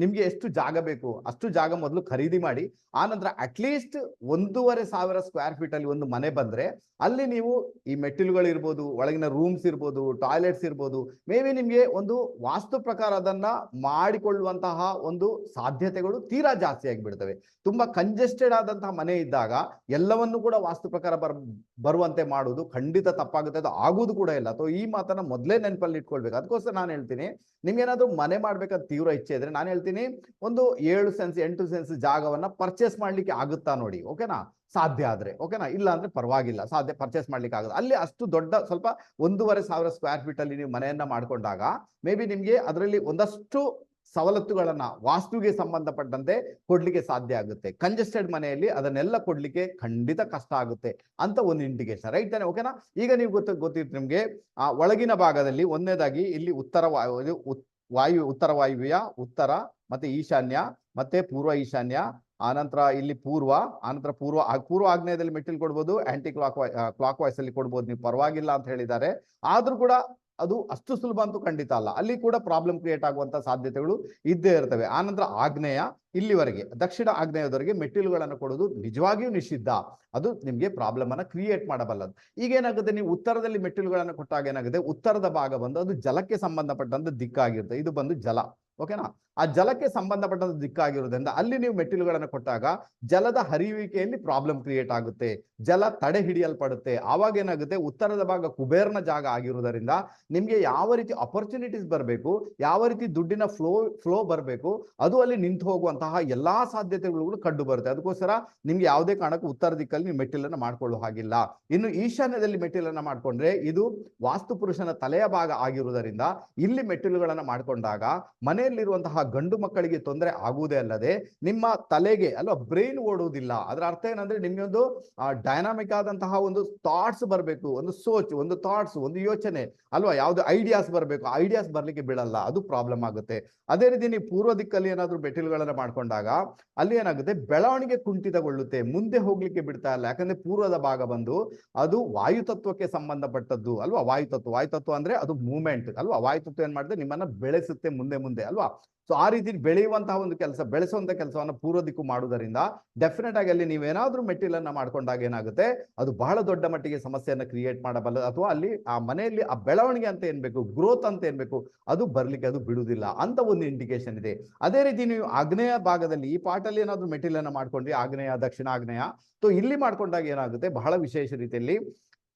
ನಿಮ್ಗೆ ಎಷ್ಟು ಜಾಗ ಬೇಕು, ಅಷ್ಟು ಜಾಗ ಮೊದಲು ಖರೀದಿ ಮಾಡಿ ಆ ನಂತರ ಅಟ್ಲೀಸ್ಟ್ ಒಂದೂವರೆ ಸಾವಿರ ಸ್ಕ್ವೇರ್ ಫೀಟ್ ಅಲ್ಲಿ ಒಂದು ಮನೆ ಬಂದ್ರೆ, ಅಲ್ಲಿ ನೀವು ಈ ಮೆಟ್ಟಿಲುಗಳು ಇರ್ಬೋದು, ಒಳಗಿನ ರೂಮ್ಸ್ ಇರ್ಬೋದು ಟಾಯ್ಲೆಟ್ಸ್ ಇರ್ಬೋದು ಮೇ ಬಿ ನಿಮ್ಗೆ ಒಂದು ವಾಸ್ತು ಪ್ರಕಾರ ಅದನ್ನ ಮಾಡಿಕೊಳ್ಳುವಂತಹ ಒಂದು ಸಾಧ್ಯತೆಗಳು ತೀರಾ ಜಾಸ್ತಿ ಆಗಿಬಿಡ್ತವೆ. ತುಂಬಾ ಕಂಜೆಸ್ಟೆಡ್ ಆದಂತಹ ಮನೆ ಇದ್ದಾಗ ಎಲ್ಲವನ್ನು ಕೂಡ ವಾಸ್ತು ಪ್ರಕಾರ ಬರ್, ಬರುವಂತೆ ಮಾಡುವುದು ಖಂಡಿತ ತಪ್ಪಾಗುತ್ತೆ, ಅದು ಆಗುವುದು ಕೂಡ ಇಲ್ಲ. ಅಥವಾ ಈ ಮಾತನ್ನ ಮೊದಲೇ ನೆನಪಲ್ಲಿ ಇಟ್ಕೊಳ್ಬೇಕು. ಅದಕ್ಕೋಸ್ಕರ ನಾನು ಹೇಳ್ತೀನಿ, ನಿಮ್ಗೇನಾದ್ರೂ ಮನೆ ಮಾಡ್ಬೇಕಂತ ತೀವ್ರ ಇಚ್ಛೆ ಇದ್ರೆ ನಾನು ಹೇಳ್ತೀನಿ. ಒಂದು ಏಳು ಸೆನ್ಸ್ ಎಂಟು ಸೆನ್ಸ್ ಜಾಗವನ್ನ ಪರ್ಚೇಸ್ ಮಾಡ್ಲಿಕ್ಕೆ ಆಗುತ್ತಾ ನೋಡಿ ಓಕೆನಾ ಸಾಧ್ಯ ಆದ್ರೆ ಓಕೆನಾ ಇಲ್ಲ ಅಂದ್ರೆ ಪರವಾಗಿಲ್ಲ, ಸಾಧ್ಯ ಪರ್ಚೇಸ್ ಮಾಡ್ಲಿಕ್ಕೆ ಆಗುತ್ತೆ. ಅಲ್ಲಿ ಅಷ್ಟು ದೊಡ್ಡ, ಸ್ವಲ್ಪ ಒಂದೂವರೆ ಸಾವಿರ ಸ್ಕ್ವೇರ್ ಫೀಟ್ ಅಲ್ಲಿ ನೀವು ಮನೆಯನ್ನ ಮಾಡ್ಕೊಂಡಾಗ ಮೇ ಬಿ ನಿಮ್ಗೆ ಅದರಲ್ಲಿ ಒಂದಷ್ಟು ಸವಲತ್ತುಗಳನ್ನ ವಾಸ್ತುಗೆ ಸಂಬಂಧಪಟ್ಟಂತೆ ಕೊಡ್ಲಿಕ್ಕೆ ಸಾಧ್ಯ ಆಗುತ್ತೆ. ಕಂಜೆಸ್ಟೆಡ್ ಮನೆಯಲ್ಲಿ ಅದನ್ನೆಲ್ಲ ಕೊಡ್ಲಿಕ್ಕೆ ಖಂಡಿತ ಕಷ್ಟ ಆಗುತ್ತೆ ಅಂತ ಒಂದು ಇಂಡಿಕೇಶನ್ ರೈಟ್ ತಾನೆ? ಓಕೆನಾ ಈಗ ನೀವು ಗೊತ್ತ, ಗೊತ್ತಿತ್ತು ನಿಮ್ಗೆ, ಆ ಒಳಗಿನ ಭಾಗದಲ್ಲಿ ಒಂದನೇದಾಗಿ ಇಲ್ಲಿ ಉತ್ತರ ವಾಯು, ಉತ್ತರ ವಾಯುವ್ಯ, ಉತ್ತರ, ಮತ್ತೆ ಈಶಾನ್ಯ, ಮತ್ತೆ ಪೂರ್ವ ಈಶಾನ್ಯ, ಆನಂತರ ಇಲ್ಲಿ ಪೂರ್ವ, ಆನಂತರ ಪೂರ್ವ ಪೂರ್ವ ಆಗ್ನೇಯದಲ್ಲಿ ಮೆಟ್ಟಿಲು ಕೊಡ್ಬೋದು ಆಂಟಿ ಕ್ಲಾಕ್ ಕ್ಲಾಕ್ ವೈಸ್ ಅಲ್ಲಿ ಕೊಡ್ಬೋದು. ನೀವು ಪರವಾಗಿಲ್ಲ ಅಂತ ಹೇಳಿದ್ದಾರೆ. ಆದ್ರೂ ಕೂಡ ಅದು ಅಷ್ಟು ಸುಲಭ ಅಂತೂ ಖಂಡಿತ ಅಲ್ಲ. ಅಲ್ಲಿ ಕೂಡ ಪ್ರಾಬ್ಲಮ್ ಕ್ರಿಯೇಟ್ ಆಗುವಂತ ಸಾಧ್ಯತೆಗಳು ಇದ್ದೇ ಇರ್ತವೆ. ಆನಂತರ ಆಗ್ನೇಯ ಇಲ್ಲಿವರೆಗೆ, ದಕ್ಷಿಣ ಆಗ್ನೇಯದವರೆಗೆ ಮೆಟ್ಟಿಲುಗಳನ್ನು ಕೊಡೋದು ನಿಜವಾಗಿಯೂ ನಿಷಿದ್ಧ. ಅದು ನಿಮ್ಗೆ ಪ್ರಾಬ್ಲಮ್ ಅನ್ನ ಕ್ರಿಯೇಟ್ ಮಾಡಬಲ್ಲದು. ಈಗ ಏನಾಗುತ್ತೆ? ನೀವು ಉತ್ತರದಲ್ಲಿ ಮೆಟ್ಟಿಲುಗಳನ್ನು ಕೊಟ್ಟಾಗ ಏನಾಗುತ್ತೆ? ಉತ್ತರದ ಭಾಗ ಬಂದು ಅದು ಜಲಕ್ಕೆ ಸಂಬಂಧಪಟ್ಟಂತ ದಿಕ್ಕಾಗಿರುತ್ತೆ. ಇದು ಬಂದು ಜಲ. ಓಕೆನಾ? ಆ ಜಲಕ್ಕೆ ಸಂಬಂಧಪಟ್ಟಂತ ದಿಕ್ಕಾಗಿರೋದ್ರಿಂದ ಅಲ್ಲಿ ನೀವು ಮೆಟ್ಟಿಲುಗಳನ್ನು ಕೊಟ್ಟಾಗ ಜಲದ ಹರಿಯುವಿಕೆಯಲ್ಲಿ ಪ್ರಾಬ್ಲಮ್ ಕ್ರಿಯೇಟ್ ಆಗುತ್ತೆ. ಜಲ ತಡೆ ಹಿಡಿಯಲ್ಪಡುತ್ತೆ ಆವಾಗ ಏನಾಗುತ್ತೆ? ಉತ್ತರದ ಭಾಗ ಕುಬೇರ್ನ ಜಾಗ ಆಗಿರುವುದರಿಂದ ನಿಮ್ಗೆ ಯಾವ ರೀತಿ ಅಪರ್ಚುನಿಟೀಸ್ ಬರಬೇಕು, ಯಾವ ರೀತಿ ದುಡ್ಡಿನ ಫ್ಲೋ ಫ್ಲೋ ಬರಬೇಕು, ಅದು ಅಲ್ಲಿ ನಿಂತು ಹೋಗುವಂತಹ ಎಲ್ಲಾ ಸಾಧ್ಯತೆಗಳು ಕಂಡು ಬರುತ್ತೆ. ಅದಕ್ಕೋಸ್ಕರ ನಿಮ್ಗೆ ಯಾವುದೇ ಕಾರಣಕ್ಕೂ ಉತ್ತರ ದಿಕ್ಕಲ್ಲಿ ನೀವು ಮೆಟ್ಟಿಲನ್ನು ಮಾಡ್ಕೊಳ್ಳೋ ಹಾಗಿಲ್ಲ. ಇನ್ನು ಈಶಾನ್ಯದಲ್ಲಿ ಮೆಟ್ಟಿಲನ್ನ ಮಾಡ್ಕೊಂಡ್ರೆ ಇದು ವಾಸ್ತು ಪುರುಷನ ತಲೆಯ ಭಾಗ ಆಗಿರುವುದರಿಂದ ಇಲ್ಲಿ ಮೆಟ್ಟಿಲುಗಳನ್ನ ಮಾಡ್ಕೊಂಡಾಗ ಮನೆಯಲ್ಲಿ ಮನೆಯಲ್ಲಿರುವಂತಹ ಗಂಡು ಮಕ್ಕಳಿಗೆ ತೊಂದರೆ ಆಗುವುದೇ ಅಲ್ಲದೆ ನಿಮ್ಮ ತಲೆಗೆ, ಅಲ್ವಾ ಬ್ರೈನ್ ಓಡುವುದಿಲ್ಲ. ಅದರ ಅರ್ಥ ಏನಂದ್ರೆ ನಿಮ್ಗೆ ಒಂದು ಡೈನಾಮಿಕ್ ಆದಂತಹ ಒಂದು ಥಾಟ್ಸ್ ಬರಬೇಕು, ಒಂದು ಸೋಚ್, ಒಂದು ಥಾಟ್ಸ್ ಒಂದು ಯೋಚನೆ, ಅಲ್ವಾ, ಯಾವ್ದು ಐಡಿಯಾಸ್ ಬರಬೇಕು ಐಡಿಯಾಸ್ ಬರ್ಲಿಕ್ಕೆ ಬೀಳಲ್ಲ, ಅದು ಪ್ರಾಬ್ಲಮ್ ಆಗುತ್ತೆ. ಅದೇ ರೀತಿ ನೀವು ಪೂರ್ವ ದಿಕ್ಕಲ್ಲಿ ಏನಾದ್ರೂ ಮೆಟ್ಟಿಲುಗಳನ್ನ ಮಾಡ್ಕೊಂಡಾಗ, ಅಲ್ಲಿ ಏನಾಗುತ್ತೆ, ಬೆಳವಣಿಗೆ ಕುಂಠಿತಗೊಳ್ಳುತ್ತೆ, ಮುಂದೆ ಹೋಗ್ಲಿಕ್ಕೆ ಬಿಡ್ತಾ ಇಲ್ಲ. ಯಾಕಂದ್ರೆ ಪೂರ್ವದ ಭಾಗ ಬಂದು ಅದು ವಾಯುತತ್ವಕ್ಕೆ ಸಂಬಂಧಪಟ್ಟದ್ದು, ಅಲ್ವಾ, ವಾಯುತತ್ವ. ವಾಯುತತ್ವ ಅಂದ್ರೆ ಅದು ಮೂವ್ಮೆಂಟ್ ಅಲ್ವಾ, ವಾಯುತತ್ವ ಏನ್ ಮಾಡುತ್ತೆ ನಿಮ್ಮನ್ನ ಬೆಳೆಸುತ್ತೆ ಮುಂದೆ ಮುಂದೆ ಅಲ್ವಾ? ಸೊ ಆ ರೀತಿ ಬೆಳೆಯುವಂತಹ ಒಂದು ಕೆಲಸ, ಬೆಳೆಸುವಂತ ಕೆಲಸವನ್ನ ಪೂರ್ವ ದಿಕ್ಕು ಮಾಡುವುದರಿಂದ ಡೆಫಿನೆಟ್ ಆಗಿ ಅಲ್ಲಿ ನೀವೇನಾದ್ರೂ ಮೆಟ್ಟಿಲನ್ನ ಮಾಡ್ಕೊಂಡಾಗ ಏನಾಗುತ್ತೆ? ಅದು ಬಹಳ ದೊಡ್ಡ ಮಟ್ಟಿಗೆ ಸಮಸ್ಯೆಯನ್ನು ಕ್ರಿಯೇಟ್ ಮಾಡಬಲ್ಲ, ಅಥವಾ ಅಲ್ಲಿ ಆ ಮನೆಯಲ್ಲಿ ಆ ಬೆಳವಣಿಗೆ ಅಂತ ಏನ್ಬೇಕು ಗ್ರೋತ್ ಅಂತ ಏನ್ಬೇಕು ಅದು ಬರ್ಲಿಕ್ಕೆ ಅದು ಬಿಡುವುದಿಲ್ಲ ಅಂತ ಒಂದು ಇಂಡಿಕೇಶನ್ ಇದೆ. ಅದೇ ರೀತಿ ನೀವು ಆಗ್ನೇಯ ಭಾಗದಲ್ಲಿ ಈ ಪಾಟಲ್ಲಿ ಏನಾದ್ರೂ ಮೆಟ್ಟಿಲನ್ನ ಮಾಡ್ಕೊಂಡ್ರಿ, ಆಗ್ನೇಯ ದಕ್ಷಿಣ ಆಗ್ನೇಯ ಸೊ ಇಲ್ಲಿ ಮಾಡ್ಕೊಂಡಾಗ ಏನಾಗುತ್ತೆ? ಬಹಳ ವಿಶೇಷ ರೀತಿಯಲ್ಲಿ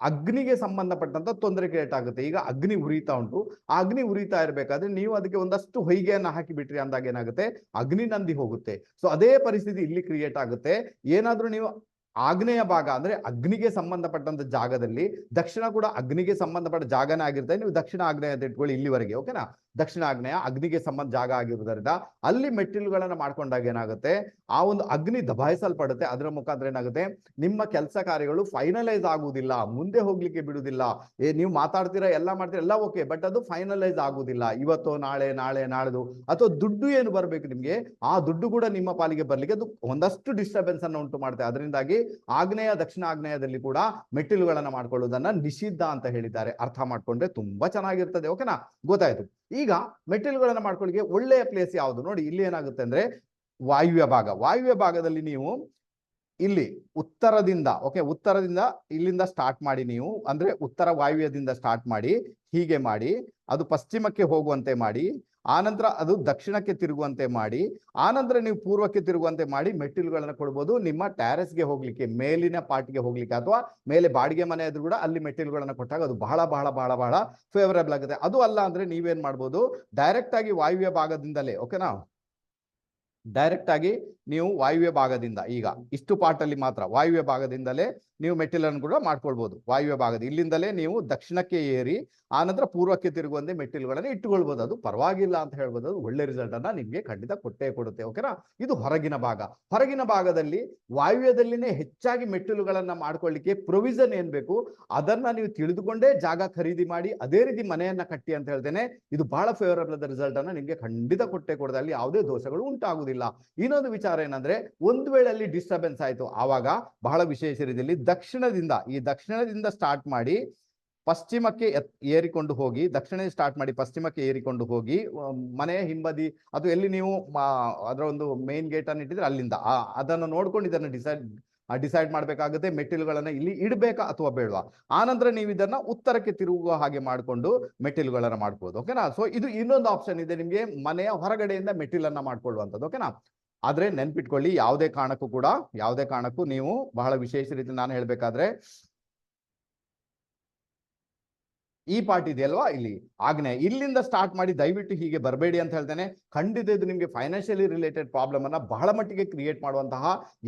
ಅಗ್ನಿಗೆ ಸಂಬಂಧಪಟ್ಟಂತ ತೊಂದರೆ ಕ್ರಿಯೇಟ್ ಆಗುತ್ತೆ. ಈಗ ಅಗ್ನಿ ಉರಿತಾ ಉಂಟು. ಅಗ್ನಿ ಉರಿತಾ ಇರಬೇಕಾದ್ರೆ ನೀವು ಅದಕ್ಕೆ ಒಂದಷ್ಟು ಹೊಯ್ಗೆಯನ್ನ ಹಾಕಿ ಬಿಟ್ರಿ ಅಂದಾಗ ಏನಾಗುತ್ತೆ? ಅಗ್ನಿ ನಂದಿ ಹೋಗುತ್ತೆ. ಸೊ ಅದೇ ಪರಿಸ್ಥಿತಿ ಇಲ್ಲಿ ಕ್ರಿಯೇಟ್ ಆಗುತ್ತೆ. ಏನಾದ್ರೂ ನೀವು ಆಗ್ನೇಯ ಭಾಗ ಅಂದ್ರೆ ಅಗ್ನಿಗೆ ಸಂಬಂಧಪಟ್ಟಂತ ಜಾಗದಲ್ಲಿ ದಕ್ಷಿಣ ಕೂಡ ಅಗ್ನಿಗೆ ಸಂಬಂಧಪಟ್ಟ ಜಾಗನೇ ಆಗಿರ್ತದೆ ನೀವು ದಕ್ಷಿಣ ಆಗ್ನೇಯ ಅಂತ ಇಟ್ಕೊಳ್ಳಿ ಇಲ್ಲಿವರೆಗೆ ಓಕೆನಾ ದಕ್ಷಿಣ ಆಗ್ನೇಯ ಅಗ್ನಿಗೆ ಸಂಬಂಧ ಜಾಗ ಆಗಿರುವುದರಿಂದ ಅಲ್ಲಿ ಮೆಟ್ಟಿಲುಗಳನ್ನ ಮಾಡ್ಕೊಂಡಾಗ ಏನಾಗುತ್ತೆ? ಆ ಒಂದು ಅಗ್ನಿ ದಬಾಯಿಸಲ್ಪಡುತ್ತೆ. ಅದರ ಮುಖಾಂತರ ಏನಾಗುತ್ತೆ? ನಿಮ್ಮ ಕೆಲಸ ಕಾರ್ಯಗಳು ಫೈನಲೈಸ್ ಆಗುವುದಿಲ್ಲ. ಮುಂದೆ ಹೋಗ್ಲಿಕ್ಕೆ ಬಿಡುವುದಿಲ್ಲ. ಏ, ನೀವು ಮಾತಾಡ್ತೀರಾ? ಎಲ್ಲ ಮಾಡ್ತೀರಾ? ಎಲ್ಲ ಓಕೆ ಬಟ್ ಅದು ಫೈನಲೈಸ್ ಆಗುವುದಿಲ್ಲ. ಇವತ್ತು, ನಾಳೆ ನಾಳೆ, ನಾಳೆದು. ಅಥವಾ ದುಡ್ಡು ಏನು ಬರಬೇಕು ನಿಮ್ಗೆ? ಆ ದುಡ್ಡು ಕೂಡ ನಿಮ್ಮ ಪಾಲಿಗೆ ಬರ್ಲಿಕ್ಕೆ ಅದು ಒಂದಷ್ಟು ಡಿಸ್ಟರ್ಬೆನ್ಸ್ ಅನ್ನು ಉಂಟು ಮಾಡುತ್ತೆ. ಅದರಿಂದಾಗಿ ಆಗ್ನೇಯ, ದಕ್ಷಿಣ ಆಗ್ನೇಯದಲ್ಲಿ ಕೂಡ ಮೆಟ್ಟಿಲುಗಳನ್ನ ಮಾಡ್ಕೊಳ್ಳೋದನ್ನ ನಿಷಿದ್ಧ ಅಂತ ಹೇಳಿದ್ದಾರೆ. ಅರ್ಥ ಮಾಡ್ಕೊಂಡ್ರೆ ತುಂಬಾ ಚೆನ್ನಾಗಿರ್ತದೆ. ಓಕೆನಾ ಗೊತ್ತಾಯ್ತು. ಈಗ ಮೆಟ್ಟಿಲುಗಳನ್ನ ಮಾಡ್ಕೊಳ್ಳಿಕ್ಕೆ ಒಳ್ಳೆಯ ಪ್ಲೇಸ್ ಯಾವುದು? ನೋಡಿ, ಇಲ್ಲಿ ಏನಾಗುತ್ತೆ ಅಂದ್ರೆ ವಾಯುವ್ಯ ಭಾಗ. ವಾಯುವ್ಯ ಭಾಗದಲ್ಲಿ ನೀವು ಇಲ್ಲಿ ಉತ್ತರದಿಂದ ಓಕೆ ಉತ್ತರದಿಂದ ಇಲ್ಲಿಂದ ಸ್ಟಾರ್ಟ್ ಮಾಡಿ ನೀವು, ಅಂದ್ರೆ ಉತ್ತರ ವಾಯುವ್ಯದಿಂದ ಸ್ಟಾರ್ಟ್ ಮಾಡಿ, ಹೀಗೆ ಮಾಡಿ, ಅದು ಪಶ್ಚಿಮಕ್ಕೆ ಹೋಗುವಂತೆ ಮಾಡಿ ಆನಂತರ ಅದು ದಕ್ಷಿಣಕ್ಕೆ ತಿರುಗುವಂತೆ ಮಾಡಿ, ಆನಂತರ ನೀವು ಪೂರ್ವಕ್ಕೆ ತಿರುಗುವಂತೆ ಮಾಡಿ ಮೆಟ್ಟಿಲುಗಳನ್ನ ಕೊಡ್ಬೋದು. ನಿಮ್ಮ ಟ್ಯಾರೆಸ್ಗೆ ಹೋಗ್ಲಿಕ್ಕೆ, ಮೇಲಿನ ಪಾರ್ಟ್ಗೆ ಹೋಗ್ಲಿಕ್ಕೆ ಅಥವಾ ಮೇಲೆ ಬಾಡಿಗೆ ಮನೆ ಇದ್ರೂ ಕೂಡ ಅಲ್ಲಿ ಮೆಟ್ಟಿಲುಗಳನ್ನ ಕೊಟ್ಟಾಗ ಅದು ಬಹಳ ಬಹಳ ಬಹಳ ಬಹಳ ಫೇವರೇಬಲ್ ಆಗುತ್ತೆ. ಅದು ಅಲ್ಲ ಅಂದ್ರೆ ನೀವೇನ್ ಮಾಡ್ಬೋದು? ಡೈರೆಕ್ಟ್ ಆಗಿ ವಾಯುವ್ಯ ಭಾಗದಿಂದಲೇ ಓಕೆನಾ ಡೈರೆಕ್ಟ್ ಆಗಿ ನೀವು ವಾಯುವ್ಯ ಭಾಗದಿಂದ ಈಗ ಇಷ್ಟು ಪಾರ್ಟಲ್ಲಿ ಮಾತ್ರ ವಾಯುವ್ಯ ಭಾಗದಿಂದಲೇ ನೀವು ಮೆಟ್ಟಿಲನ್ನು ಕೂಡ ಮಾಡ್ಕೊಳ್ಬಹುದು ವಾಯುವ್ಯ ಭಾಗದ ಇಲ್ಲಿಂದಲೇ ನೀವು ದಕ್ಷಿಣಕ್ಕೆ ಏರಿ ಆನಂತರ ಪೂರ್ವಕ್ಕೆ ತಿರುಗುವಂತೆ ಮೆಟ್ಟಿಲುಗಳನ್ನು ಇಟ್ಟುಕೊಳ್ಬಹುದು ಅದು ಪರವಾಗಿಲ್ಲ ಅಂತ ಹೇಳ್ಬೋದು. ಅದು ಒಳ್ಳೆ ರಿಸಲ್ಟ್ ಅನ್ನ ನಿಮ್ಗೆ ಖಂಡಿತ ಕೊಟ್ಟೇ ಕೊಡುತ್ತೆ. ಓಕೆನಾ ಇದು ಹೊರಗಿನ ಭಾಗ. ಹೊರಗಿನ ಭಾಗದಲ್ಲಿ ವಾಯುವ್ಯದಲ್ಲಿನೇ ಹೆಚ್ಚಾಗಿ ಮೆಟ್ಟಿಲುಗಳನ್ನ ಮಾಡ್ಕೊಳ್ಳಿಕ್ಕೆ ಪ್ರೊವಿಸನ್ ಏನ್ ಬೇಕು? ಅದನ್ನ ನೀವು ತಿಳಿದುಕೊಂಡೇ ಜಾಗ ಖರೀದಿ ಮಾಡಿ, ಅದೇ ರೀತಿ ಮನೆಯನ್ನ ಕಟ್ಟಿ ಅಂತ ಹೇಳ್ತೇನೆ. ಇದು ಬಹಳ ಫೇವರಬಲ್ ರಿಸಲ್ಟ್ ಅನ್ನ ನಿಮ್ಗೆ ಖಂಡಿತ ಕೊಟ್ಟೆ ಕೊಡದೆ ಅಲ್ಲಿ ಯಾವುದೇ ದೋಷಗಳು ಉಂಟಾಗುದಿಲ್ಲ ಇನ್ನೊಂದು ವಿಚಾರ ಏನಂದ್ರೆ, ಒಂದು ವೇಳೆ ಅಲ್ಲಿ ಡಿಸ್ಟರ್ಬೆನ್ಸ್ ಆಯ್ತು. ಆವಾಗ ಬಹಳ ವಿಶೇಷ ರೀತಿಯಲ್ಲಿ ದಕ್ಷಿಣದಿಂದ, ಈ ದಕ್ಷಿಣದಿಂದ ಸ್ಟಾರ್ಟ್ ಮಾಡಿ ಪಶ್ಚಿಮಕ್ಕೆ ಏರಿಕೊಂಡು ಹೋಗಿ ದಕ್ಷಿಣ ಸ್ಟಾರ್ಟ್ ಮಾಡಿ ಪಶ್ಚಿಮಕ್ಕೆ ಏರಿಕೊಂಡು ಹೋಗಿ ಮನೆ ಹಿಂಬದಿ, ಅದು ಎಲ್ಲಿ ನೀವು ಅದರ ಒಂದು ಮೇನ್ ಗೇಟ್ ಅನ್ನು ಇಟ್ಟಿದ್ರೆ ಅಲ್ಲಿಂದ. ಅದನ್ನು ನೋಡ್ಕೊಂಡು ಇದನ್ನು ಡಿಸೈಡ್ ಡಿಸೈಡ್ ಮಾಡಬೇಕಾಗುತ್ತೆ, ಮೆಟ್ಟಿಲುಗಳನ್ನ ಇಲ್ಲಿ ಇಡಬೇಕಾ ಅಥವಾ ಬೇಡವಾ? ಆನಂತರ ನೀವು ಇದನ್ನ ಉತ್ತರಕ್ಕೆ ತಿರುಗುವ ಹಾಗೆ ಮಾಡಿಕೊಂಡು ಮೆಟ್ಟಿಲುಗಳನ್ನ ಮಾಡ್ಬೋದು ಓಕೆನಾ ಸೊ ಇದು ಇನ್ನೊಂದು ಆಪ್ಷನ್ ಇದೆ ನಿಮಗೆ ಮನೆಯ ಹೊರಗಡೆಯಿಂದ ಮೆಟ್ಟಿಲನ್ನ ಮಾಡ್ಕೊಳ್ಳುವಂಥದ್ದು ಓಕೆನಾ ಆದ್ರೆ ನೆನ್ಪಿಟ್ಕೊಳ್ಳಿ, ಯಾವುದೇ ಕಾರಣಕ್ಕೂ ಕೂಡ, ಯಾವುದೇ ಕಾರಣಕ್ಕೂ ನೀವು ಬಹಳ ವಿಶೇಷ ರೀತಿ ನಾನು ಹೇಳ್ಬೇಕಾದ್ರೆ ಈ ಪಾರ್ಟ್ ಇದೆಯಲ್ವಾ? ಇಲ್ಲಿ. ಆಗ್ನೆ, ಇಲ್ಲಿಂದ ಸ್ಟಾರ್ಟ್ ಮಾಡಿ ದಯವಿಟ್ಟು ಹೀಗೆ ಬರಬೇಡಿ ಅಂತ ಹೇಳ್ತೇನೆ. ಖಂಡಿತ ಇದು ನಿಮಗೆ ಫೈನಾನ್ಷಿಯಲಿ ರಿಲೇಟೆಡ್ ಪ್ರಾಬ್ಲಮ್ ಅನ್ನ ಬಹಳ ಮಟ್ಟಿಗೆ ಕ್ರಿಯೇಟ್ ಮಾಡುವಂತಹ